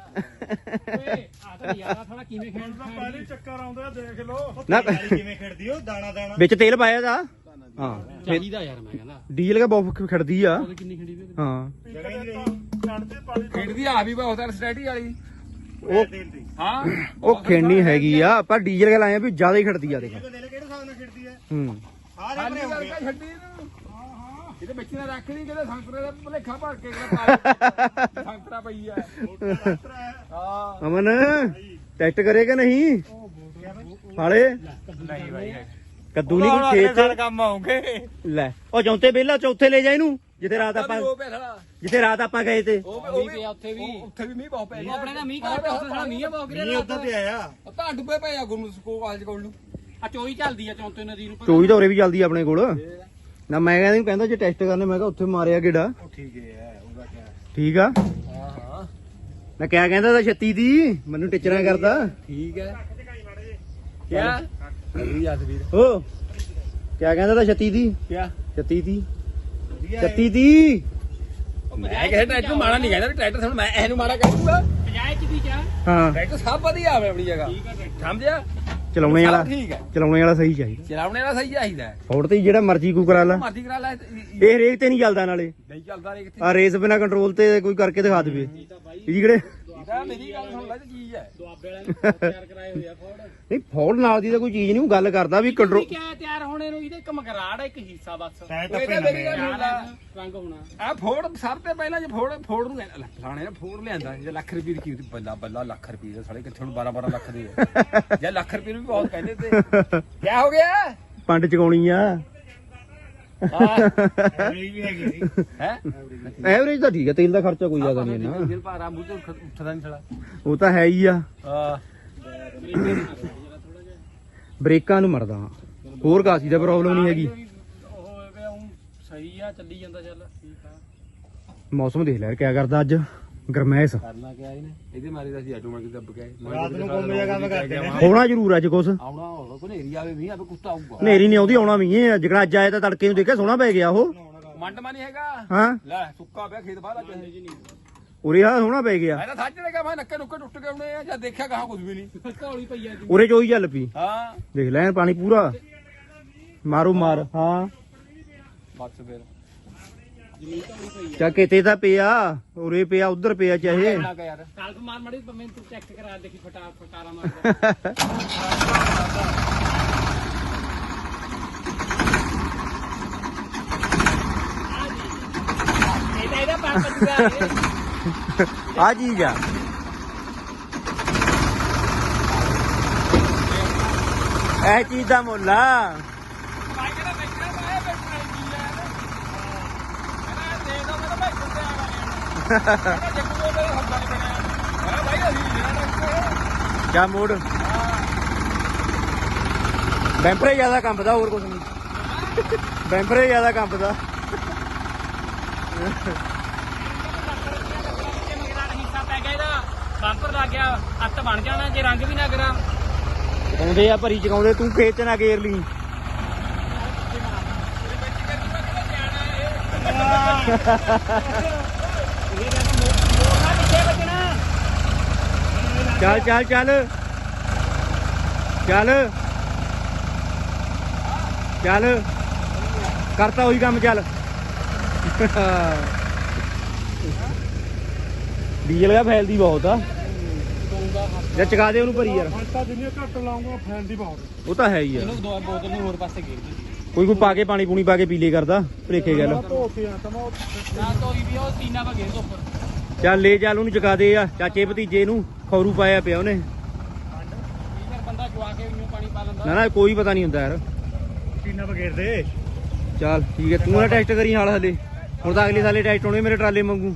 ਓਏ ਆ ਤਾਂ ਯਾਰਾ ਥੋੜਾ ਕਿਵੇਂ ਖੇਡਦਾ? ਪਹਿਲੇ ਚੱਕਰ ਆਉਂਦਾ ਦੇਖ ਲੋ ਨਾ ਕਿਵੇਂ ਖੜਦੀ ਉਹ ਦਾਣਾ ਦਾਣਾ। ਵਿੱਚ ਤੇਲ ਪਾਇਆ ਦਾ ਹਾਂ। ਚਾਹੀਦਾ ਯਾਰ ਮੈਂ ਕਹਿੰਦਾ। ਡੀਜ਼ਲ ਕਾ ਬਹੁਤ ਖੜਦੀ ਆ। ਉਹਦੇ ਕਿੰਨੀ ਖੜੀ ਵੀ ਹਾਂ। ਜਗ੍ਹਾ ਹੀ ਨਹੀਂ ਰਹੀ। ਖੇਡਦੀ ਆ ਵੀ ਬਹੁਤ ਸਟੈਟੀ ਵਾਲੀ। ਉਹ ਹਾਂ। ਉਹ ਖੇਣੀ ਹੈਗੀ ਆ ਪਰ ਡੀਜ਼ਲ ਕਾ ਲਾਇਆ ਵੀ ਜ਼ਿਆਦਾ ਹੀ ਖੜਦੀ ਆ ਦੇਖ। ਕਿਹੜੇ ਹਿਸਾਬ ਨਾਲ ਖੜਦੀ ਹੂੰ? ਸਾਰੇ ਹੋ ਗਏ। ਇਹਨੂੰ। ਇਹਦੇ ਵਿੱਚ ਨਾ ਰੱਖ ਨਹੀਂ ਕਿਤੇ ਸੰਤਰੇ ਦਾ ਭਲੇਖਾ ਭਰ ਕੇ [LAUGHS] ਸੰਤਰਾ ਪਈ ਆ। ਹਾਂ। ਅਮਨ ਟੈਸਟ ਕਰੇਗਾ ਨਹੀਂ? ਹਾਲੇ ਨਹੀਂ ਭਾਈ ਕੱਦੂ ਨਹੀਂ ਕੋਈ ਖੇਤ ਚ? ਕੰਮ ਆਉਂਗੇ ਲੈ ਉਹ ਚੌਥੇ ਬੇਲਾ ਚੌਥੇ ਲੈ ਜਾ ਇਹਨੂੰ ਜਿੱਥੇ ਰਾਤ ਆਪਾਂ ਜਿੱਥੇ ਰਾਤ ਆਪਾਂ ਗਏ ਤੇ। ਉਹ ਮੀਂਹ ਪਿਆ ਉੱਥੇ ਵੀ। ਉੱਥੇ ਵੀ ਮੀਂਹ ਬਹੁਤ ਪੈ ਆਪਣੇ ਦਾ ਮੀਂਹ ਘੱਟ ਉੱਥੇ ਸਾਲਾ ਮੀਂਹ ਬਹੁਤ ਗਿਰਿਆ ਨਹੀਂ ਉਧਰ ਤੇ ਆਇਆ। ਉਹ ਤਾਂ ਡੁੱਬੇ ਪਏ ਆ ਗੁਰੂ ਸਕੋ ਕਾਲਜ ਕੋਲ ਨੂੰ। ਆ ਚੋਈ ਚੱਲਦੀ ਆ ਚੌਂਤੇ ਨਦੀ ਨੂੰ ਚੋਈ ਤਾਂ ਉਰੇ ਵੀ ਚੱਲਦੀ ਆ ਆਪਣੇ ਕੋਲ। ਨਾ ਮੈਂ ਕਹਿੰਦਾ ਇਹਨੂੰ ਕਹਿੰਦਾ ਜੇ ਟੈਸਟ ਕਰਨੇ ਮੈਂ ਕਿਹਾ ਉੱਥੇ ਮਾਰਿਆ ਗੇੜਾ ਉਹ ਠੀਕ ਹੈ ਉਹਦਾ ਕੀ ਠੀਕ ਆ? ਹਾਂ ਹਾਂ। ਮੈਂ ਕਿਆ ਕਹਿੰਦਾ ਤਾਂ 36 ਦੀ ਮੈਨੂੰ ਟਿਚਰਾਂ ਕਰਦਾ। ਠੀਕ ਹੈ। ਕਿਆ? ਓ ਕਿਆ ਕਹਿੰਦਾ ਤਾਂ 36 ਦੀ ਕਿਆ? 36 ਦੀ 36 ਦੀ ਮੈਂ ਕਿਸੇ ਟਰੈਕਟਰ ਮਾੜਾ ਨਹੀਂ ਕਹਿੰਦਾ ਟਰੈਕਟਰ ਸਾਨੂੰ ਮੈਂ ਇਹਨੂੰ ਮਾੜਾ ਕਹਿ ਦੂੰਗਾ। 50 ਚ ਦੀ ਜਾ ਹਾਂ। ਟਰੈਕਟਰ ਸਭ ਵਧੀਆ ਆਵੇ ਆਪਣੀ ਜਗ੍ਹਾ। ਸਮਝਿਆ? ਚਲਾਉਣੇ ਵਾਲਾ। ਸਭ ਠੀਕ ਹੈ। ਚਲਾਉਣੇ ਵਾਲਾ ਸਹੀ ਚਾਹੀਦਾ। ਚਲਾਉਣੇ ਵਾਲਾ ਸਹੀ ਚਾਹੀਦਾ ਹੈ। ਫੋੜ ਤੇ ਜਿਹੜਾ ਮਰਜ਼ੀ ਕੋ ਕਰਾ ਲਾ। ਮਰਜ਼ੀ ਕਰਾ ਲੈ ਇਹ- ਇਹ ਹਰੇਕ ਤੇ ਨਹੀਂ ਚੱਲਦਾ ਨਾਲੇ। ਨਹੀਂ ਚੱਲਦਾ ਰੇ ਕਿੱਥੇ ਆ ਰੇਸ ਬਿਨਾ ਕੰਟਰੋਲ ਤੇ ਕੋਈ ਕਰਕੇ ਦਿਖਾ ਦੇਵੇ। ਇਹ ਜਿਹੜੇ ਇਹਦਾ ਮੇਰੀ ਗੱਲ ਸੁਣ ਲੈ ਤੇ ਚੀਜ਼ ਹੈ। ਦੁਆਬੇ ਵਾਲਿਆਂ ਨੇ ਤਿਆਰ ਕਰਾਏ ਹੋਏ ਆ ਫੋੜ। ਨਹੀਂ ਫੋੜ ਨਾਲ ਦੀ ਤਾਂ ਕੋਈ ਚੀਜ਼ ਨਹੀਂ ਉਹ ਗੱਲ ਕਰਦਾ ਵੀ ਕੰਟਰੋਲ ਕਿਆ ਤਿਆਰ ਹੋਣੇ ਨੂੰ ਇਹਦੇ ਇੱਕ ਮਗਰਾੜ ਆ ਇੱਕ ਹਿੱਸਾ ਬਸ। ਟਾਇਰ ਉਹ ਇਹਦਾ ਮੇਰੀ ਗੱਲ ਸੁਣ ਲੈ ਰੰਗ ਹੋਣਾ। ਆ ਫੋੜ ਸਭ ਤੋਂ ਪਹਿਲਾਂ ਜੇ ਫੋੜ ਫੋੜ ਨੂੰ ਲੈ- ਫਲਾਣੇ ਨੇ ਫੋੜ ਲਿਆਂਦਾ ਜੇ ਲੱਖ ਰੁਪਏ ਦੀ ਕੀਮਤ ਬੱਲਾ ਬੱਲਾ ਲੱਖ ਰੁਪਏ ਦਾ ਸਾਲੇ ਕਿੱਥੇ ਨੂੰ 12 12 ਲੱਖ ਦੇ ਆ। ਜੇ ਲੱਖ ਰੁਪਏ ਨੂੰ ਵੀ ਬਹੁਤ ਕਹਿੰਦੇ ਤੇ। ਕੀ ਹੋ ਗਿਆ? ਪੰਡ ਚਕਾਉਣੀ ਆ। ਹਾਂ? ਵੀ ਹੈਗੀ ਸੀ ਹੈ ਐਵਰੇਜ ਤਾਂ ਠੀਕ ਹੈ ਤੇਲ ਦਾ ਖਰਚਾ ਕੋਈ ਜ਼ਿਆਦਾ ਨਹੀਂ ਨਾ ਦਿਲ ਭਾਰਾ ਮੂੰਹ ਤੋਂ ਉੱਠ- ਉੱਠਦਾ ਨਹੀਂ ਸਾਲਾ। ਉਹ ਤਾਂ ਹੈ ਹੀ ਆ। ਹਾਂ। ਬ੍ਰੇਕਾਂ ਨੂੰ ਮਰਦਾ ਹਾਂ। ਹੋਰ ਕਾਸੀ ਦਾ ਪ੍ਰੋਬਲਮ ਨਹੀਂ ਹੈਗੀ। ਉਹ ਵੇ ਉਂ ਸਹੀ ਆ ਚੱਲੀ ਜਾਂਦਾ ਚੱਲ ਠੀਕ ਆ ਮੌਸਮ ਦੇਖ ਲੈ ਕਿਆ ਕਰਦਾ ਅੱਜ? ਗਰਮੈਸ਼। ਕਰਨਾ ਕਿਆ ਇਹਨੇ ਇਹਦੇ ਮਾਰੇ ਦਾ ਸੀ ਆਟੋਮੈਟਿਕ ਦੱਬ ਕੇ ਰਾਤ ਨੂੰ ਕੰਮ ਜਿਹਾ ਕੰਮ ਕਰਦੇ ਨੇ ਹੋਣਾ ਜ਼ਰੂਰ ਅੱਜ ਕੁਛ। ਆਉਣਾ ਹੋਗਾ ਕੋਈ ਏਰੀਆ ਆਵੇ ਵੀ ਆਪੇ ਕੁੱਤਾ ਆਊਗਾ ਹਨੇਰੀ ਨਹੀਂ ਆਉਂਦੀ ਆਉਣਾ ਵੀ ਹੈ ਜਿਕਣਾ ਅੱਜ ਆਇਆ ਤਾਂ ਤੜਕੇ ਨੂੰ ਦੇਖਿਆ ਸੋਹਣਾ ਪੈ ਗਿਆ ਉਹ। ਮੰਡਮਾ ਨਹੀਂ ਹੈਗਾ। ਹਾਂ। ਲੈ ਸੁੱਕਾ ਪਿਆ ਖੇਤ ਬਾਹਲਾ ਚਾਹੇ ਉਰੇ ਆ ਸੋਹਣਾ ਪੈ ਗਿਆ। ਮੈਂ ਤਾਂ ਸੱਚ ਕਿਹਾ ਮੈਂ ਨੱਕੇ ਨੁੱਕੇ ਟੁੱਟ ਗਏ ਹੋਣੇ ਆ ਜਾਂ ਦੇਖਿਆ ਕਹਾ ਕੁਝ ਵੀ ਨਹੀਂ। ਘੌਲੀ ਪਈ ਆ ਉਰੇ ਚੋਈ ਚੱਲ ਪਈ। ਹਾਂ। ਦੇਖ ਲੈ ਪਾਣੀ ਪੂਰਾ। ਮਾਰੂ ਮਾਰ। ਹਾਂ। ਬਸ ਫਿਰ। ਚਾ ਕਿਤੇ ਤਾਂ ਪਿਆ। ਉਰੇ ਪਿਆ ਉਧਰ ਪਿਆ ਚਾਹੇ। ਕਿ ਯਾਰ। ਕਾਲਫ ਮਾਰ ਮੜੀ ਮੈਂ ਤੂੰ ਚੈੱਕ ਕਰਾ ਦੇਖੀ ਫਟਾ ਫਟਾਰਾ ਮਾਰ [LAUGHS] ਇਹਦਾ ਪੱਜੂਗਾ ਆ ਚੀਜ਼ ਆ ਇਹ ਚੀਜ਼ ਦਾ ਮੁੱਲ ਆ। ਕਿਆ ਮੋੜ। ਬੈਂਪਰੇ ਜ਼ਿਆਦਾ ਕੰਬਦਾ, ਹੋਰ ਕੁਝ ਨਹੀਂ। ਬੈਂਪਰੇ ਜ਼ਿਆਦਾ ਕੰਬਦਾ ਹਿੱਸਾ ਪੈ ਗਿਆ ਇਹਦਾ ਬੰਪਰ ਲੱਗ ਗਿਆ, ਅੱਤ ਬਣ ਜਾਣਾ, ਜੇ ਰੰਗ ਵੀ ਨਾ ਕਰਾਂ। ਚਕਾਉਂਦੇ ਆ ਭਰੀ ਚਕਾਉਂਦੇ ਤੂੰ ਖੇਤ ਚ ਨਾ ਗੇਰ ਲਈ। ਚੱਲ ਚੱਲ ਚੱਲ। ਚੱਲ। ਚੱਲ। ਕਰਤਾ ਉਹੀ ਕੰਮ, ਚੱਲ। ਡੀਜ਼ਲ ਦਾ ਫੈਲਦੀ ਬਹੁਤ ਆ। ਜਾਂ ਚਕਾ ਦੇ ਉਹਨੂੰ ਭਰੀ ਯਾਰ। ਫਾਂਟਾ ਜਿੰਨੀ ਘੱਟ ਲਾਉਂਗਾ ਫੈਨ ਦੀ ਬਹੁਤ। ਉਹ ਤਾਂ ਹੈ ਹੀ ਆ। ਇਹਨੂੰ ਦੋ ਬੋਤਲ ਨੂੰ ਹੋਰ ਪਾਸੇ ਗੇਰ ਦੇ ਕੋਈ ਕੋਈ ਪਾ ਕੇ ਪਾਣੀ ਪੂਣੀ ਪਾ ਕੇ ਪੀ ਲੇ ਕਰਦਾ ਭਲੇਖੇ ਗੱਲ। ਧੋਤੇ ਆ ਤਮਾ ਨਾ ਤੋਈ ਵੀ ਉਹ ਤੀਨਾ ਵਾ ਗੇਰ ਦੋ ਉੱਪਰ। ਚੱਲ ਲੈ ਚੱਲ ਉਹਨੂੰ ਚਕਾ ਦੇ ਆ। ਚਾਚੇ ਭਤੀਜੇ ਨੂੰ ਖੌਰੂ ਪਾਇਆ ਪਿਆ ਉਹਨੇ। ਕਈ ਵਾਰ ਬੰਦਾ ਜਵਾ ਕੇ ਵੀ ਪਾਣੀ ਪਾ ਲੈਂਦਾ। ਨਾ ਨਾ ਕੋਈ ਪਤਾ ਨਹੀਂ ਹੁੰਦਾ ਯਾਰ। ਟੀਨਾ ਬਗੇਰ ਦੇ। ਚੱਲ ਠੀਕ ਹੈ ਤੂੰ ਨਾ ਟੈਸਟ ਕਰੀ ਹਾਲ ਹਲੇ। ਹੁਣ ਤਾਂ ਅਗਲੇ ਸਾਲੇ ਟੈਸਟ ਹੋਣੇ ਮੇਰੇ ਟਰਾਲੇ ਵਾਂਗੂ।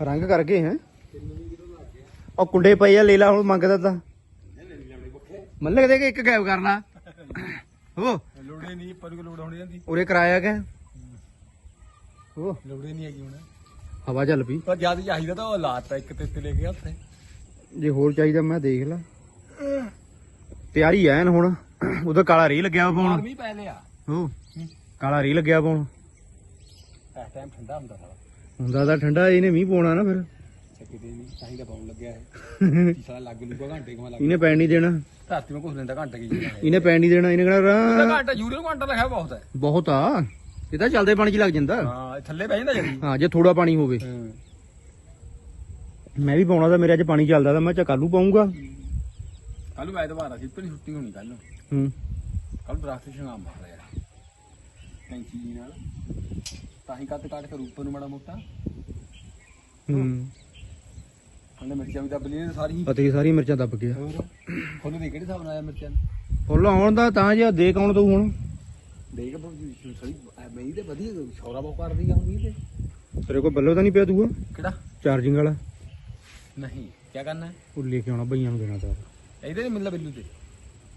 ਰੰਗ ਕਰ ਗਏ ਹੈ। ਉਹ ਕੁੰਡੇ ਪਏ ਆ ਲੈ ਲਾ ਹੁਣ ਮੰਗਦਾ ਤਾਂ। ਮੱਲੇ ਦੇ ਕੇ ਇੱਕ ਗਾਇਬ ਕਰਨਾ। ਹੋ। ਲੋੜੇ ਨਹੀਂ ਪਰ ਕੋ ਲੋੜ ਹੋਣੀ ਜਾਂਦੀ। ਉਰੇ ਕਰਾਇਆ ਕਿ ਉਹ ਲੋੜੇ ਨਹੀਂ ਹੈਗੀ ਹੁਣ। ਹਵਾ ਚੱਲ ਪਈ। ਪਰ ਜਦ ਚਾਹੀਦਾ ਤਾਂ ਉਹ ਲਾਤਾ ਇੱਕ ਤੇ ਤੇ ਲੈ ਕੇ ਉੱਥੇ। ਜੇ ਹੋਰ ਚਾਹੀਦਾ ਮੈਂ ਦੇਖ ਲਾ। ਤਿਆਰੀ ਐਨ ਹੁਣ। ਉਧਰ ਕਾਲਾ ਰੀ ਲੱਗਿਆ ਵਾ ਪਾਉਣ। ਮੀਂਹ ਪੈ ਲਿਆ। ਹੋ। ਕਾਲਾ ਰੀ ਲੱਗਿਆ ਪਾਉਣ। ਇਸ ਟਾਈਮ ਠੰਡਾ ਹੁੰਦਾ ਸਾਰਾ ਹੁੰਦਾ ਤਾਂ ਠੰਡਾ ਇਹਨੇ ਮੀਂਹ ਪਾਉਣਾ ਨਾ ਫਿਰ। ਚੱਕਦੇ ਨਹੀਂ ਚਾਹੀਦਾ ਪਾਉਣ ਲੱਗਿਆ ਹੈ [LAUGHS] ਤੀਸਰਾ ਲੱਗ ਲੂਗਾ ਘੰਟੇ ਕਮਾ ਲੱਗ ਇਹਨੇ ਪੈਣ ਨਹੀਂ ਦੇਣਾ। ਧਰਤੀ ਮੈਂ ਕੁਝ ਲੈਂਦਾ ਘੰਟੇ ਕੀ ਇਹਨੇ ਪੈਣ ਨਹੀਂ ਦੇਣਾ ਇਹਨੇ ਕਹਿਣਾ। ਘੰਟਾ ਯੂਰੀਆ ਨੂੰ ਘੰਟਾ ਲਿਖਿਆ ਬਹੁਤ ਹੈ। ਬਹੁਤ ਆ। ਇਹ ਤਾਂ ਚੱਲਦੇ ਪਾਣੀ 'ਚ ਲੱਗ ਜਾਂਦਾ। ਹਾਂ ਇਹ ਥੱਲੇ ਬਹਿ ਜਾਂਦਾ ਜਲਦੀ ਹਾਂ ਜੇ ਥੋੜਾ ਪਾਣੀ ਹੋਵੇ। ਹੂੰ। ਮੈਂ ਵੀ ਪਾਉਣਾ ਤਾਂ ਮੇਰੇ ਅੱਜ ਪਾਣੀ ਚੱਲਦਾ ਤਾਂ ਮੈਂ ਚਾ ਕੱਲੂ ਪਾਉਂਗਾ ਕੱਲ ਐਤਵਾਰ ਆ ਸੀ ਪਰ ਛੁੱਟੀ ਹੋਣੀ ਕੱਲ ਹੂੰ। ਕੱਲ ਦਰਖਤ ਸ਼ੰਗਾਮ ਮਾਰ ਰਿਹਾ ਕੈਂਚੀ ਜੀ ਨਾਲ। ਤਾਂ ਹੀ ਕੱਟ ਕੱਟ ਕੇ ਉੱਪਰ ਨੂੰ ਮਾੜਾ ਮੋਟਾ। ਹੂੰ। ਉਹਨੇ ਮਿਰਚਾਂ ਵੀ ਦੱਬ ਲਈਆਂ ਸਾਰੀ ਅਤੇ ਸਾਰੀ ਮਿਰਚਾਂ ਦੱਬ ਗਿਆ ਹੋਰ? ਫੁੱਲ ਦੇ ਕਿਹੜੇ ਹਿਸਾਬ ਨਾਲ ਆਇਆ ਮਿਰਚਾਂ? ਫੁੱਲ ਆਉਣ ਦਾ ਤਾਂ ਜੇ ਦੇ ਕੌਣ ਤੂੰ ਹੁਣ। ਦੇਖ ਸਹੀ ਮਈ ਤੇ ਵਧੀਆ ਛੌਰਾ ਬਹੁਤ ਕਰਦੀ ਆ ਹੁਣ ਤੇ। ਤੇਰੇ ਕੋਲ ਬੱਲੋ ਤਾਂ ਨਹੀਂ ਪਿਆ ਦੂਆ? ਕਿਹੜਾ? ਚਾਰਜਿੰਗ ਵਾਲਾ। ਨਹੀਂ ਕੀ ਕਰਨਾ? ਉਹ ਲੈ ਕੇ ਆਉਣਾ ਬਈਆਂ ਨੂੰ ਦੇਣਾ ਤਾਂ। ਇਹਦੇ ਨਹੀਂ ਮਿਲਦਾ ਬਿੱਲੂ ਤੇ?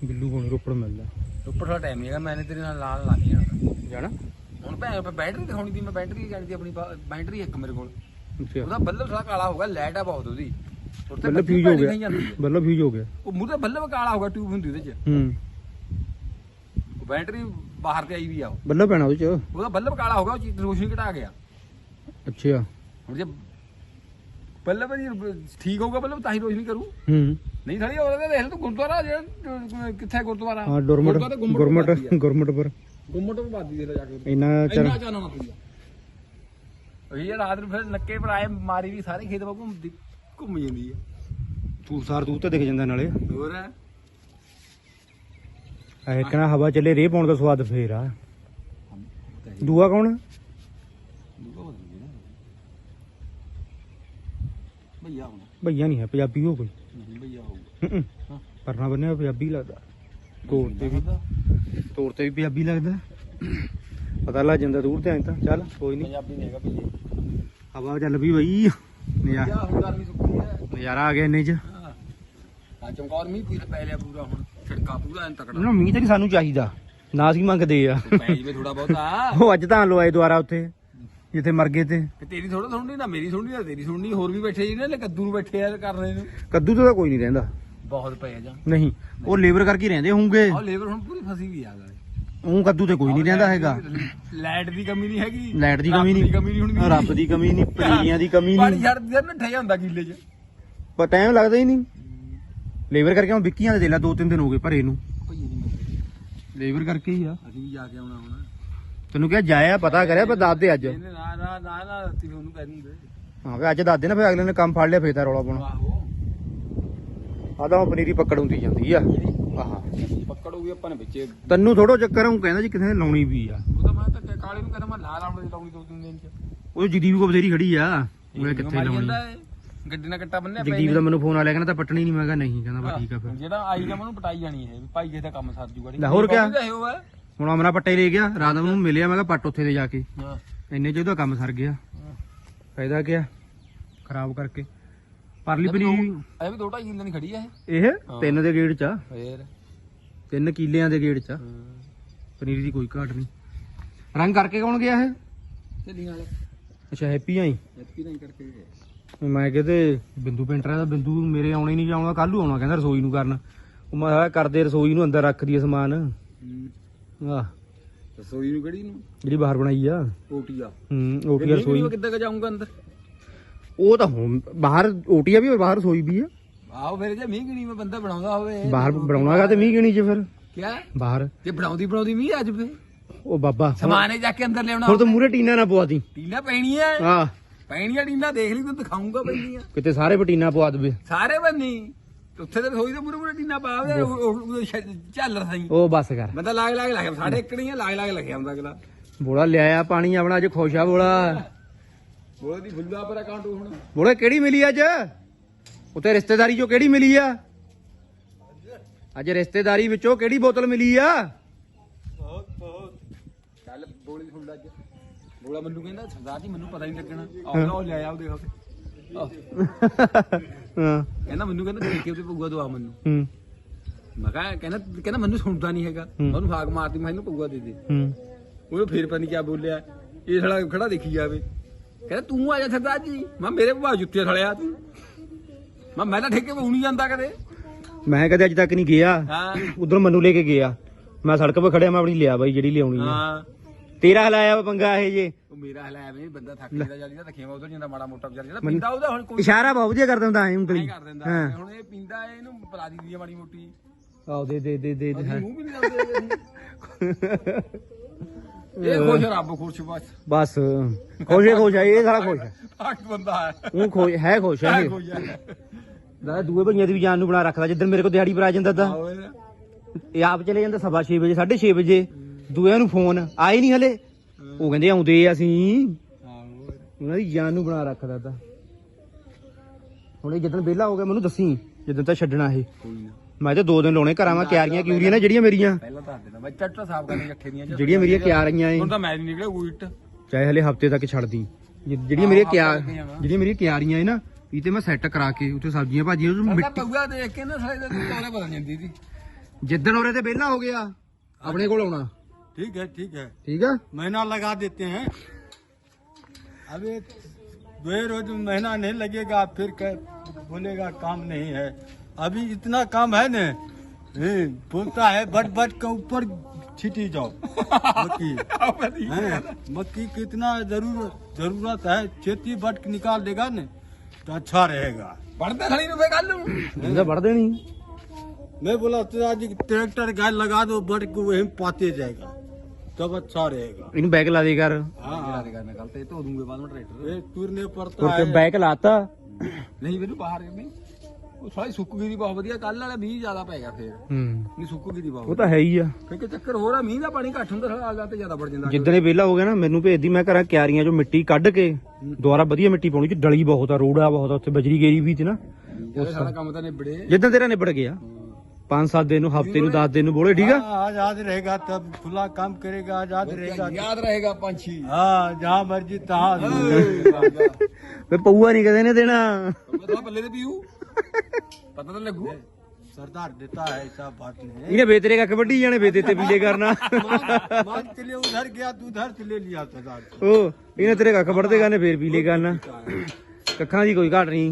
ਬਿੱਲੂ ਕੋਲ ਰੋਪੜ ਮਿਲਦਾ। ਉੱਪਰ ਥੋੜਾ ਟਾਈਮ ਹੈਗਾ ਮੈਨੇ ਤੇਰੇ ਨਾਲ ਲਾਲ ਲਾ ਲਿਆ ਜਾਣਾ। ਹੁਣ ਭੈਣ ਪੇ ਬੈਟਰੀ ਦਿਖਾਉਣੀ ਦੀ ਮੈਂ ਬੈਟਰੀ ਜਾਣੀ ਦੀ ਆਪਣੀ ਬਾ- ਬੈਟਰੀ ਇੱਕ ਮੇਰੇ ਕੋਲ। ਅੱਛਾ। ਉਹਦਾ ਬੱਲਬ ਥੋੜਾ ਕਾਲਾ ਹੋਗਾ ਲਾਈਟ ਆ ਬਹੁਤ ਉਹਦੀ। ਉਹ ਤੇ ਬੱਲਬ ਬੱਤੀ ਫਿਊਜ਼ ਹੋ ਭੈੜੀ ਗਿਆ। ਨਹੀਂ ਜਾਂਦੀ। ਹੈ। ਬੱਲਬ ਫਿਊਜ਼ ਹੋ ਗਿਆ। ਉਹ ਮੂੰਹ ਤੇ ਬੱਲਬ ਕਾਲਾ ਹੋਗਾ ਟਿਊਬ ਹੁੰਦੀ ਉਹਦੇ ਚ। ਹੂੰ। ਉਹ ਬੈਟਰੀ ਬਾਹਰ ਤੇ ਆਈ ਵੀ ਆ ਉਹ। ਬੱਲਬ ਪੈਣਾ ਉਹਦੇ ਚ? ਉਹਦਾ ਬੱਲਬ ਕਾਲਾ ਹੋਗਾ ਉਹ ਚੀਜ਼ ਰੋਸ਼ਨੀ ਘਟਾ ਗਿਆ। ਅੱਛਾ। ਹੁਣ ਜੇ ਬੱਲਬ ਜੀ ਠੀਕ ਹੋਊਗਾ ਬੱਲਬ ਤਾਂ ਹੀ ਰੋਸ਼ਨੀ ਕਰੂ। ਹੂੰ। ਨਹੀਂ ਥੜੀ ਉਹਦਾ ਦੇਖ ਲੈ ਤੂੰ ਗੁਰਦੁਆਰਾ ਜਿਹੜਾ ਕਿੱਥੇ ਹੈ ਗੁਰਦੁਆਰਾ? ਹਾਂ ਡੋਰਮਟ ਗੁਰਦੁਆਰਾ ਗੁਰਮਟ। ਗੁਰਮਟ ਪਰ। ਗੁੰਮਟ ਤੋਂ ਬਾਦੀ ਦੇ ਲੈ ਜਾ ਕੇ। ਇੰਨਾ ਚਿਰ ਇੰਨਾ ਚਾਨਣਾ ਪਈਆ ਉਹੀ ਆ, ਰਾਤ ਨੂੰ ਫਿਰ ਨੱਕੇ ਪਰ ਆਏ ਮਾਰੀ ਵੀ ਸਾਰੇ ਖੇਤ ਵਾ ਘੁੰਮਦੀ ਘੁੰਮ ਜਾਂਦੀ ਹੈ ਤੂੰ ਸਾਰ ਤੂੰ ਤਾਂ ਦਿਖ ਜਾਂਦਾ ਨਾਲੇ। ਹੋਰ? ਇਹ ਕਿਹਨਾ ਹਵਾ ਚੱਲੇ ਰੇ ਪਾਉਣ ਦਾ ਸਵਾਦ ਫੇਰ ਆ। ਦੂਆ ਕੌਣ? ਭਈਆ ਹੁਣ। ਭਈਆ ਨਹੀਂ ਹੈ ਪੰਜਾਬੀ ਹੋ ਕੋਈ। ਨਹੀਂ ਭਈਆ ਹੋਊਗਾ। ਹੂੰ ਹਾਂ। ਪਰਨਾ ਬੰਨਿਆ ਪੰਜਾਬੀ ਲੱਗਦਾ। ਤੋਰ ਤੇ ਵੀ। ਤੋਰ ਤੇ ਵੀ ਪੰਜਾਬੀ ਲੱਗਦਾ। ਪਤਾ ਲੱਗ ਜਾਂਦਾ ਦੂਰ ਤੇ ਐਂ ਤਾਂ। ਚੱਲ ਕੋਈ ਨਹੀਂ ਪੰਜਾਬੀ ਨਹੀਂ ਹੈਗਾ ਭਈਏ ਹਵਾ ਚੱਲ ਪਈ ਬਈ। ਨਜ਼ਾਰਾ ਹੁਣ ਗਰਮੀ ਸੁੱਕੀ ਹੈ। ਨਜ਼ਾਰਾ ਆ ਗਿਆ ਇੰਨੇ ਚ। ਹਾਂ। ਆ ਚਮਕੌਰ ਮੀਂਹ ਪੂਰਾ ਪੈ ਲਿਆ ਪੂਰਾ ਹੁਣ। ਛਿੜਕਾ ਪੂਰਾ ਐਨ ਤਕੜਾ। ਨਾ ਮੀਂਹ ਤੇ ਨਹੀਂ ਸਾਨੂੰ ਚਾਹੀਦਾ। ਨਾ ਅਸੀਂ ਮੰਗਦੇ ਆ। ਪੈ ਜਵੇ ਥੋੜਾ ਬਹੁਤਾ। [LAUGHS] ਉਹ ਅੱਜ ਤਾਂ ਲਵਾਏ ਦੁਆਰਾ ਉੱਥੇ ਜਿੱਥੇ ਮਰ ਗਏ ਤੇ। ਤੇਰੀ ਥੋੜਾ ਸੁਣਨੀ ਨਾ ਮੇਰੀ ਸੁਣਨੀ ਨਾ ਤੇਰੀ ਸੁਣਨੀ। ਹੋਰ ਵੀ ਬੈਠੇ ਜੀ ਨੇ ਕੱਦੂ ਨੂੰ ਬੈਠੇ ਆ ਕਰਨੇ ਨੂੰ। ਕੱਦੂ ਤੋਂ ਤਾਂ ਕੋਈ ਨਹੀਂ ਰਹਿੰਦਾ। ਬਹੁਤ ਪਏ ਆ ਜਾਂ। ਨਹੀਂ ਉਹ ਲੇਬਰ ਕਰਕੇ ਰਹਿੰਦੇ ਹੋਣਗੇ ਆਹ ਲੇਬਰ ਹੁਣ ਪੂਰੀ ਫਸੀ ਵੀ ਆ। ਉਹ ਕੱਦੂ ਤੇ ਕੋਈ ਨਹੀਂ ਰਹਿੰਦਾ ਹੈਗਾ। ਲਾਈਟ ਦੀ ਕਮੀ ਨਹੀਂ ਹੈਗੀ। ਲਾਈਟ ਦੀ ਕਮੀ ਦੀ ਕਮੀ ਨਹੀਂ ਨਹੀਂ ਹੁੰਦੀ। ਰੱਬ ਦੀ ਕਮੀ ਨਹੀਂ ਪਨੀਰੀਆਂ ਦੀ ਕਮੀ ਪਾਣੀ ਨਹੀਂ ਛੱਡ ਦਿੰਦੇ ਨੱਠਾ ਜਾਂਦਾ ਕਿੱਲੇ 'ਚ। ਪਰ ਟਾਈਮ ਲੱਗਦਾ ਹੀ ਨਹੀਂ ਲੇਬਰ ਕਰਕੇ ਹੁਣ ਵਿੱਕੀਆਂ ਦੇ ਦੇ ਲਾ ਦੋ ਤਿੰਨ ਦਿਨ ਹੋ ਗਏ ਭਰੇ ਨੂੰ। ਨਹੀਂ ਲੇਬਰ ਕਰਕੇ ਹੀ ਆ। ਅਸੀਂ ਵੀ ਜਾ ਕੇ ਆਉਣਾ ਹੁਣ। ਤੈਨੂੰ ਕਿਹਾ ਜਾਇਆ ਪਤਾ ਕਰਿਆ ਪਰ ਦੱਸ ਦੇ ਅੱਜ। ਇਹਨੇ ਨਾ ਨਾ ਨਾ ਨਾ ਤੀ ਉਹਨੂੰ ਕਹਿ ਦਿੰਦੇ। ਹਾਂ ਵੀ ਅੱਜ ਦੱਸ ਦੇ ਨਾ ਫਿਰ ਅਗਲੇ ਨੇ ਕੰਮ ਫੜ ਲਿਆ ਫੇਰ ਤਾਂ ਰੌਲਾ ਪਾਉਣਾ। ਆਹੋ। ਆ ਤਾਂ ਹੁਣ ਪਨੀਰੀ ਪੱਕੜ ਹੁੰਦੀ ਜਾਂਦੀ ਆ। ਆਹਾ। ਪੱਕੜ ਹੋ ਗਈ ਆਪਾਂ ਨੇ ਵਿੱਚੇ। ਤੈਨੂੰ ਥੋੜੋ ਚੱਕਰ ਉਹ ਕਹਿੰਦਾ ਜੀ ਕਿਸੇ ਨੇ ਲਾਉਣੀ ਵੀ ਆ। ਉਹ ਤਾਂ ਮੈਂ ਤਾਂ ਕਾਲੇ ਨੂੰ ਕਹਿੰਦਾ ਮੈਂ ਲਾ ਲਾਉਣ ਦੀ ਲਾਉਣੀ ਦੋ ਤਿੰਨ ਦਿਨ 'ਚ। ਉਹ ਜਗਦੀਪ ਕੋ ਬਥੇਰੀ ਖੜੀ ਆ ਉਹ ਕਿੱਥੇ ਲਾਉਣੀ? ਜਾਂਦਾ ਏ। ਗੱਡੀ ਨਾਲ ਕੱਟਾ ਬੰਨਿਆ ਜਗਦੀਪ ਦਾ ਮੈਨੂੰ ਫੋਨ ਆ ਲਿਆ ਕਹਿੰਦਾ ਤਾਂ ਪੱਟਣੀ ਨਹੀਂ ਮੈਂ ਕਿਹਾ ਨਹੀਂ ਕਹਿੰਦਾ ਬਸ ਠੀਕ ਆ ਫਿਰ। ਜਿਹੜਾ ਆਈ ਨਾ ਮੈਨੂੰ ਪਟਾਈ ਜਾਣੀ ਹੈ ਭਾਈ ਕਿਸੇ ਦਾ ਕੰਮ ਸਰ ਜੂਗਾ ਲਾਹੌਰ ਕਿਆ? ਉਹ ਹੈ ਹੁਣ ਅਮਰਾ ਪੱਟੇ ਲੈ ਗਿਆ ਰਾਤ ਨੂੰ ਮਿਲਿਆ ਮੈਂ ਕਿਹਾ ਪੱਟ ਉੱਥੇ ਦੇ ਜਾ ਕੇ। ਹਾਂ। ਇੰਨੇ ਚ ਉਹਦਾ ਕੰਮ ਸਰ ਗਿਆ। ਫਾਇਦਾ ਕਿਆ? ਖਰਾਬ ਕਰਕੇ। ਪਰਲੀ ਪਨੀਰੀ ਇਹ ਵੀ ਦੋ ਢਾਈ ਕਿੱਲੇ ਦੀ ਖੜੀ ਹੈ ਇਹ। ਤਿੰਨ ਦੇ ਗੇੜ ਚ ਆ। ਫੇਰ। ਤਿੰਨ ਕਿੱਲਿਆਂ ਦੇ ਗੇੜ ਚ ਆ। ਪਨੀਰੀ ਦੀ ਕੋਈ ਘਾਟ ਨਹੀਂ। ਰੰਗ ਕਰਕੇ ਕੌਣ ਗਿਆ ਇਹ? ਚੱਲੀ ਵਾਲੇ। ਅੱਛਾ ਹੈਪੀ ਆਈ? ਐਤਕੀ ਨਹੀਂ ਕਰਕੇ ਗਏ। ਮੈਂ ਕਿਤੇ ਬਿੰਦੂ ਪੇਂਟਰ ਦਾ ਬਿੰਦੂ ਮੇਰੇ ਆਉਣੇ ਨਹੀਂ ਜਾਊਗਾ ਕੱਲ ਆਉਣਾ ਕਹਿੰਦਾ ਰਸੋਈ ਨੂੰ ਕਰਨ। ਉਹ ਮੈਂ ਕਿਹਾ ਕਰਦੇ ਰਸੋਈ ਨੂੰ ਅੰਦਰ ਰੱਖ ਦਈਏ ਸਮਾਨ। ਆਹ। ਰਸੋਈ ਨੂੰ ਕਿਹੜੀ ਨੂੰ? ਜਿਹੜੀ ਬਾਹਰ ਬਣਾਈ ਆ। ਕੋਟੀਆ ਹੂੰ ਓਟੀ ਰਸੋਈ। ਕਿੱਦਾਂ ਕ ਜਾਊਂਗਾ ਅੰਦਰ? ਉਹ ਤਾਂ ਹੁਣ ਬਾਹਰ ਓਟੀਆ ਵੀ ਬਾਹਰ ਸੋਈ ਵੀ ਆ। ਆਓ ਫਿਰ ਜੇ ਮੀਂਹ ਗਣੀ ਮੈਂ ਬੰਦਾ ਬਣਾਉਂਦਾ ਹੋਵੇ ਬਾਹਰ ਬਣਾਉਣਾਗਾ ਤੇ ਮੀਂਹ ਗਿਣੀ ਚ ਫਿਰ। ਕਿਆ? ਬਾਹਰ। ਜੇ ਬਣਾਉਂਦੀ ਬਣਾਉਂਦੀ ਮੀਂਹ ਅੱਜ ਫੇ ਉਹ ਬਾਬਾ ਸਮਾਨੇ ਜਾ ਕੇ ਅੰਦਰ ਲਿਆਉਣਾ। ਹੁਣ ਤਾਂ ਮੂਰੇ ਟੀਨਾ ਨਾ ਪਵਾ ਦੀ। ਟੀਨਾ ਪੈਣੀ ਐ ਆ ਪੈਣੀਆਂ ਟੀਨਾ ਦੇਖ ਲਈ ਤੈਨੂੰ ਦਿਖਾਉਂਗਾ ਪੈਣੀਆਂ ਕਿਤੇ ਸਾਰੇ ਪਟੀਨਾ ਪਵਾ ਦੇਵੇ। ਸਾਰੇ ਬੰਨੀ ਉੱਥੇ ਤੇ ਰਸੋਈ ਦੇ ਮੂਰੇ ਮੂਰੇ ਟੀਨਾ ਪਾ ਦੇ ਚੱਲ ਸਹੀ। ਉਹ ਬਸ ਕਰ। ਬੰਦਾ ਲਾਗ ਲਾਗ ਲੱਗ ਸਾਡੇ ਇਕੜੀਆਂ ਲਾਗ ਲਾਗ ਲੱਗਿਆ ਹੁੰਦਾ ਅਗਲਾ। ਬੋਲਾ ਲਿਆਇਆ ਪਾਣੀ ਆਪਣਾ ਅੱਜ ਖੁਸ਼ ਆ ਬੋਲਾ। ਉਹ ਦੀ ਫੁੱਲਾ ਪਰ ਅਕਾਊਂਟ ਹੁਣ। ਬੋਲੇ ਕਿਹੜੀ ਮਿਲੀ ਅੱਜ? ਉਤੇ ਰਿਸ਼ਤੇਦਾਰੀ ਚੋਂ ਕਿਹੜੀ ਮਿਲੀ ਆ? ਅੱਜ ਰਿਸ਼ਤੇਦਾਰੀ ਵਿੱਚੋਂ ਕਿਹੜੀ ਬੋਤਲ ਮਿਲੀ ਆ? ਚੱਲ ਬੋਲੀ ਫੁੱਲਾ ਅੱਜ। ਬੋਲਾ ਮੈਨੂੰ ਕਹਿੰਦਾ ਸਰਦਾਰ ਜੀ ਮੈਨੂੰ ਪਤਾ ਨਹੀਂ ਲੱਗਣਾ। ਆਉਂਦਾ ਉਹ ਲਿਆਇਆ ਉਹ ਦੇਖੋ। ਹਾਂ। ਕਹਿੰਦਾ ਮੈਨੂੰ ਕਹਿੰਦਾ ਠੇਕੇ ਤੇ ਪਊਗਾ ਦਵਾ ਮੈਨੂੰ। ਹੂੰ। ਮੈਂ ਕਿਹਾ ਕਹਿੰਦਾ ਕਹਿੰਦਾ ਮੈਨੂੰ ਸੁਣਦਾ ਨਹੀਂ ਹੈਗਾ। ਉਹਨੂੰ ਫਾਕ ਮਾਰਦੀ ਮੈਂ ਇਹਨੂੰ ਪਊਗਾ ਦੇ ਦੇ। ਹੂੰ। ਉਹ ਫੇਰ ਪਤਾ ਨਹੀਂ ਕਿਆ ਬੋਲਿਆ। ਇਹ ਸਾਲਾ ਖੜਾ ਦੇਖੀ ਜਾਵੇ। ਕਹਿੰਦਾ ਤੂੰ ਆ ਜਾ ਸਰਦਾਰ ਜੀ। ਮੈਂ ਮੇਰੇ ਭਾ ਜੁੱਤੇ ਥੜਿਆ ਤੂੰ। ਮੈਂ ਮੈਂ ਤਾਂ ਠੇਕੇ ਪਊ ਨਹੀਂ ਜਾਂਦਾ ਕਦੇ। ਮੈਂ ਕਦੇ ਅੱਜ ਤੱਕ ਨਹੀਂ ਗਿਆ। ਹਾਂ। ਉਧਰ ਮੈਨੂੰ ਲੈ ਕੇ ਗਿਆ। ਮੈਂ ਸੜਕ 'ਤੇ ਖੜਿਆ ਮੈਂ ਆਪਣੀ ਲਿਆ ਬਾਈ ਜਿਹੜੀ ਲਿਆਉਣੀ ਹਾਂ। ਤੇਰਾ ਹਲਾਇਆ ਵਾ ਪੰਗਾ ਇਹ ਜੇ। ਉਹ ਮੇਰਾ ਹਲਾਇਆ ਵੀ ਬੰਦਾ ਥੱਕ ਜਾਂਦਾ ਜਾਲੀ ਦਾ ਰੱਖਿਆ ਉਧਰ ਜਾਂਦਾ ਮਾੜਾ ਮੋਟਾ ਵਿਚਾਰ ਜਿਹੜਾ ਪੀਂਦਾ ਉਹਦਾ ਹੁਣ ਕੋਈ ਇਸ਼ਾਰਾ ਬਹੁਤ ਵਧੀਆ ਕਰ ਦਿੰਦਾ ਐ ਉਂਗਲੀ ਨਹੀਂ ਕਰ ਦਿੰਦਾ। ਹਾਂ। ਹੁਣ ਇਹ ਪੀਂਦਾ ਇਹ ਇਹਨੂੰ ਪਲਾ ਦੀ ਮਾੜੀ ਮੋਟੀ। ਆਓ ਦੇ ਦੇ ਦੇ ਦੇ ਦੇ ਅਸੀਂ ਮੂੰਹ ਵੀ ਨਹੀਂ ਲਾਉਂਦੇ ਇਹ ਖੁਸ਼ ਰੱਬ ਖੁਸ਼ ਬਸ। ਬਸ ਖੁਸ਼ ਹੈ ਖੁਸ਼ ਹੈ ਇਹ ਸਾਰਾ ਖੁਸ਼ ਹੈ ਆਕ ਬੰਦਾ ਹੈ। ਉਹ ਖੁਸ਼ ਹੈ ਖੁਸ਼ ਹੈ ਹੈ ਇਹ। ਖੁਸ਼ ਹੈ ਦਾਦਾ ਦੂਏ ਭਈਆਂ ਦੀ ਵੀ ਜਾਨ ਨੂੰ ਬਣਾ ਰੱਖਦਾ ਜਿੱਦਣ ਮੇਰੇ ਕੋਲ ਦਿਹਾੜੀ ਪਰ ਆ ਜਾਂਦਾ ਤਾਂ। ਇਹ। ਆਪ ਚਲੇ ਜਾਂਦਾ ਸਵਾ ਛੇ ਵਜੇ 6:30 ਵਜੇ। ਦੂਆਂ ਨੂੰ ਫੋਨ ਆਏ ਨਹੀਂ ਹਲੇ। ਉਹ ਕਹਿੰਦੇ ਆਉਂਦੇ ਆ ਅਸੀਂ। ਉਹਨਾਂ ਦੀ ਜਾਨ ਨੂੰ ਬਣਾ ਰੱਖਦਾ ਤਾਂ। ਹੁਣ ਇਹ ਜਦੋਂ ਵਿਹਲਾ ਹੋ ਗਿਆ ਮੈਨੂੰ ਦੱਸੀ ਜਦੋਂ ਤਾਂ ਛੱਡਣਾ ਇਹ। ਮੈਂ ਤੇ ਦੋ ਦਿਨ ਲਾਉਣੇ ਘਰਾਂ ਮੈਂ ਕਿਆਰੀਆਂ ਕਿਉਰੀਆਂ ਨਾ ਜਿਹੜੀਆਂ ਮੇਰੀਆਂ। ਪਹਿਲਾਂ ਦੱਸ ਦੇਣਾ ਮੈਂ ਚੱਟਾ ਸਾਫ਼ ਕਰਨੇ ਇਕੱਠੇ ਦੀਆਂ ਜਿਹੜੀਆਂ ਮੇਰੀਆਂ ਕਿਆਰੀਆਂ ਏ। ਹੁਣ ਤਾਂ ਮੈਂ ਨਹੀਂ ਨਿਕਲਿਆ ਉਲਟ ਚਾਹੇ ਹਲੇ ਹਫ਼ਤੇ ਤੱਕ ਛੱਡਦੀ। ਜਿ- ਜਿਹੜੀਆਂ ਮੇਰੀਆਂ ਹਫ਼ਤਾ ਕਿਆ ਲੱਗ ਜਾਣਾ। ਜਿਹੜੀਆਂ ਮੇਰੀਆਂ ਕਿਆਰੀਆਂ ਏ ਨਾ ਇਹ ਤੇ ਮੈਂ ਸੈੱਟ ਕਰਾ ਕੇ ਉੱਥੇ ਸਬਜ਼ੀਆਂ ਭਾਜੀਆਂ ਉਹ 'ਚ ਮੈਂ ਮਿੱਟੀ ਪਊਆ ਦੇਖ ਕੇ ਨਾ ਸਾਰੇ ਦਿਨ ਕਾਲੇ ਬਦਲ ਜਾਂਦੀ ਸੀ ਜਿੱਦਣ ਉਹਰੇ ਤੇ ਵਿਹਲਾ ਹੋ ਗਿਆ ਆਪਣੇ ਕੋਲ ਆਉਣਾ ठीक है ठीक है ਠੀਕ ਆ महीना लगा देते हैं अभी दो ही रोज महीना नहीं लगेगा फिर कह बोलेगा काम नहीं है अभी इतना काम है न हम्म, बोलता है बट बट के ऊपर छिटी जाओ मक्की हैं? मक्की की इतना जरूरत जरूरत है खेती बट के निकाल देगा न तो अच्छा रहेगा बढ़ते खड़ी रुपए कर लू इनसे बढ़ देनी मैं बोला आज ट्रैक्टर गाय लगा दो बढ़ के वही पाते जाएगा तब अच्छा रहेगा इन बैग ला देगा निकालते तो दूंगे बाद में ट्रैक्टर टूरने पड़ता बैग लाता नहीं बेरू बाहर में ਉਹ ਸਾਲੀ ਸੁੱਕ ਗਈ ਦੀ ਬਹੁਤ ਵਧੀਆ ਕੱਲ ਵਾਲਾ ਮੀਂਹ ਜ਼ਿਆਦਾ ਪੈ ਗਿਆ ਫੇਰ ਹੂੰ ਨਹੀਂ ਸੁੱਕ ਗਈ ਦੀ ਉਹ ਬਹੁਤ ਤਾਂ ਹੈ ਹੀ ਆ ਕਿਉਂਕਿ ਚੱਕਰ ਹੋ ਰਿਹਾ ਮੀਂਹ ਦਾ ਪਾਣੀ ਘੱਟ ਹੁੰਦਾ ਸਾਲਾ ਆਗਾ ਤੇ ਜ਼ਿਆਦਾ ਵੜ ਜਾਂਦਾ ਜਿੱਦਣ ਇਹ ਵਿਹਲਾ ਹੋ ਗਿਆ ਨਾ ਮੈਨੂੰ ਭੇਜਦੀ ਮੈਂ ਘਰਾਂ ਕਿਆਰੀਆਂ 'ਚੋਂ ਮਿੱਟੀ ਕੱਢ ਕੇ ਦੁਬਾਰਾ ਵਧੀਆ ਮਿੱਟੀ ਪਾਉਣੀ ਚ ਡਲੀ ਬਹੁਤ ਆ ਰੋੜਾ ਬਹੁਤ ਆ ਉੱਥੇ ਬਜਰੀ ਗੇਰੀ ਵੀ ਤੇ ਨਾ ਜਿਹੜੇ ਸਾਡਾ ਕੰਮ ਤਾਂ ਨਿਬੜੇ ਜਿੱਦਾਂ ਤੇਰਾ ਨਿਬੜ ਗਿਆ ਪੰਜ ਸੱਤ ਦਿਨ ਨੂੰ ਹਫਤੇ ਨੂੰ 10 ਦਿਨ ਨੂੰ ਬੋਲੇ ਠੀਕ ਆ हाँ, आजाद रहेगा तब खुला काम करेगा आजाद रहेगा ਯਾਦ ਰਹੇਗਾ ਪੰਛੀ हाँ जहाँ मर्जी तहाँ ਵੇ ਪਊਆ ਨਹੀਂ ਕਦੇ ਨੇ ਦੇਣਾ ਪਤਾ ਪੱਲੇ ਤੇ ਪੀਊ पता तो लगू सरदार देता है ऐसा बात नहीं इन्हें बेच रहेगा कबड्डी जाने बेच देते पीले करना मान चले उधर गया तू उधर से ले लिया सरदार ओ इन्हें तेरे का कबड्डी गाने फिर पीले करना कखा की कोई घाट नहीं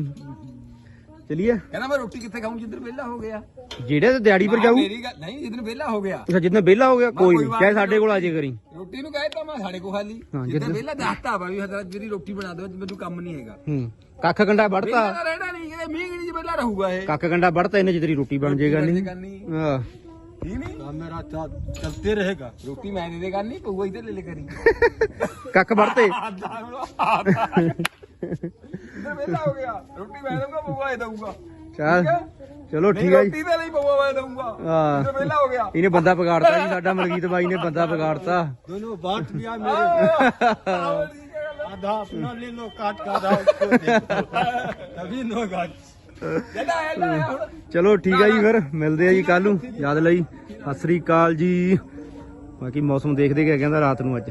ਚਲਿਏ? ਕਹਿੰਦਾ ਮੈਂ ਰੋਟੀ ਕਿੱਥੇ ਖਾਉਂ ਜਿੱਦਣ ਵਿਹਲਾ ਹੋ ਗਿਆ। ਜਿਹੜੇ ਤੇ ਦਿਹਾੜੀ ਪਰ ਜਾਊ। ਮੇਰੀ ਗੱਲ ਨਹੀਂ ਜਿੱਦਣ ਵਿਹਲਾ ਹੋ ਗਿਆ। ਅੱਛਾ ਜਿੱਦਣ ਵਿਹਲਾ ਹੋ ਗਿਆ ਕੋਈ ਨਹੀਂ। ਚਾਹੇ ਸਾਡੇ ਕੋਲ ਆ ਜੇ ਕਰੀ। ਰੋਟੀ ਨੂੰ ਕਹੇ ਤਾਂ ਮੈਂ ਸਾਡੇ ਕੋਲ ਖਾਲੀ। ਜਿੱਦਣ ਵਿਹਲਾ ਦੱਸਤਾ ਵਾ ਵੀ ਹਜ਼ਰਤ ਜਿਹੜੀ ਰੋਟੀ ਬਣਾ ਦਿਓ ਮੈਨੂੰ ਕੰਮ ਨਹੀਂ ਹੈਗਾ। ਹੂੰ ਕੱਖ ਗੰਡਾ ਵੜਤਾ ਰਹਿਣਾ ਨਹੀਂ ਇਹ ਮੀਂਹ ਨਹੀਂ ਵਿਹਲਾ ਰਹੂਗਾ ਇਹ? ਕੱਖ ਕੰਡਾ ਵੜਤਾ ਇਹਨੇ ਜਿੱਦਰੀ ਰੋਟੀ ਬਣ ਜੇਗਾ ਨਹੀਂ ਹਾਂ ਮੇਰਾ ਰੋਟੀ ਮੈਂ ਕਰੀ। ਕੱਖ ਵੜਤੇ ਇੱਧਰ ਵਿਹਲਾ ਹੋ ਗਿਆ ਰੋਟੀ ਮੈਂ ਦਊਂਗਾ ਪਊਗਾ ਇਹ ਦਊਗਾ ਚੱਲ ਚਲੋ ਨਹੀਂ ਠੀਕ ਆ ਜੀ ਰੋਟੀ ਤਾਂ ਨਹੀਂ ਪਊਗਾ ਮੈਂ ਦਊਂਗਾ ਹਾਂ। ਇੱਧਰ ਵਿਹਲਾ ਹੋ ਗਿਆ ਇਹਨੇ ਬੰਦਾ ਵਿਗਾੜਤਾ ਜੀ ਸਾਡਾ ਮਲਕੀਤ ਬਾਈ ਨੇ ਬੰਦਾ ਵਿਗਾੜਤਾ दोनों बांट दिया मेरे आधा अपना ले लो काट का आधा उसको दे दो। तभी नो गाछ ਜਦਾ ਐਲਾ ਹੁਣ ਚਲੋ ਠੀਕ ਆ ਜੀ ਫਿਰ ਮਿਲਦੇ ਆ ਜੀ ਕੱਲ ਨੂੰ ਯਾਦ ਲਈ ਸਤਿ ਸ੍ਰੀ ਅਕਾਲ ਜੀ ਬਾਕੀ ਮੌਸਮ ਦੇਖਦੇ ਕਿ ਕਹਿੰਦਾ ਰਾਤ ਨੂੰ ਅੱਜ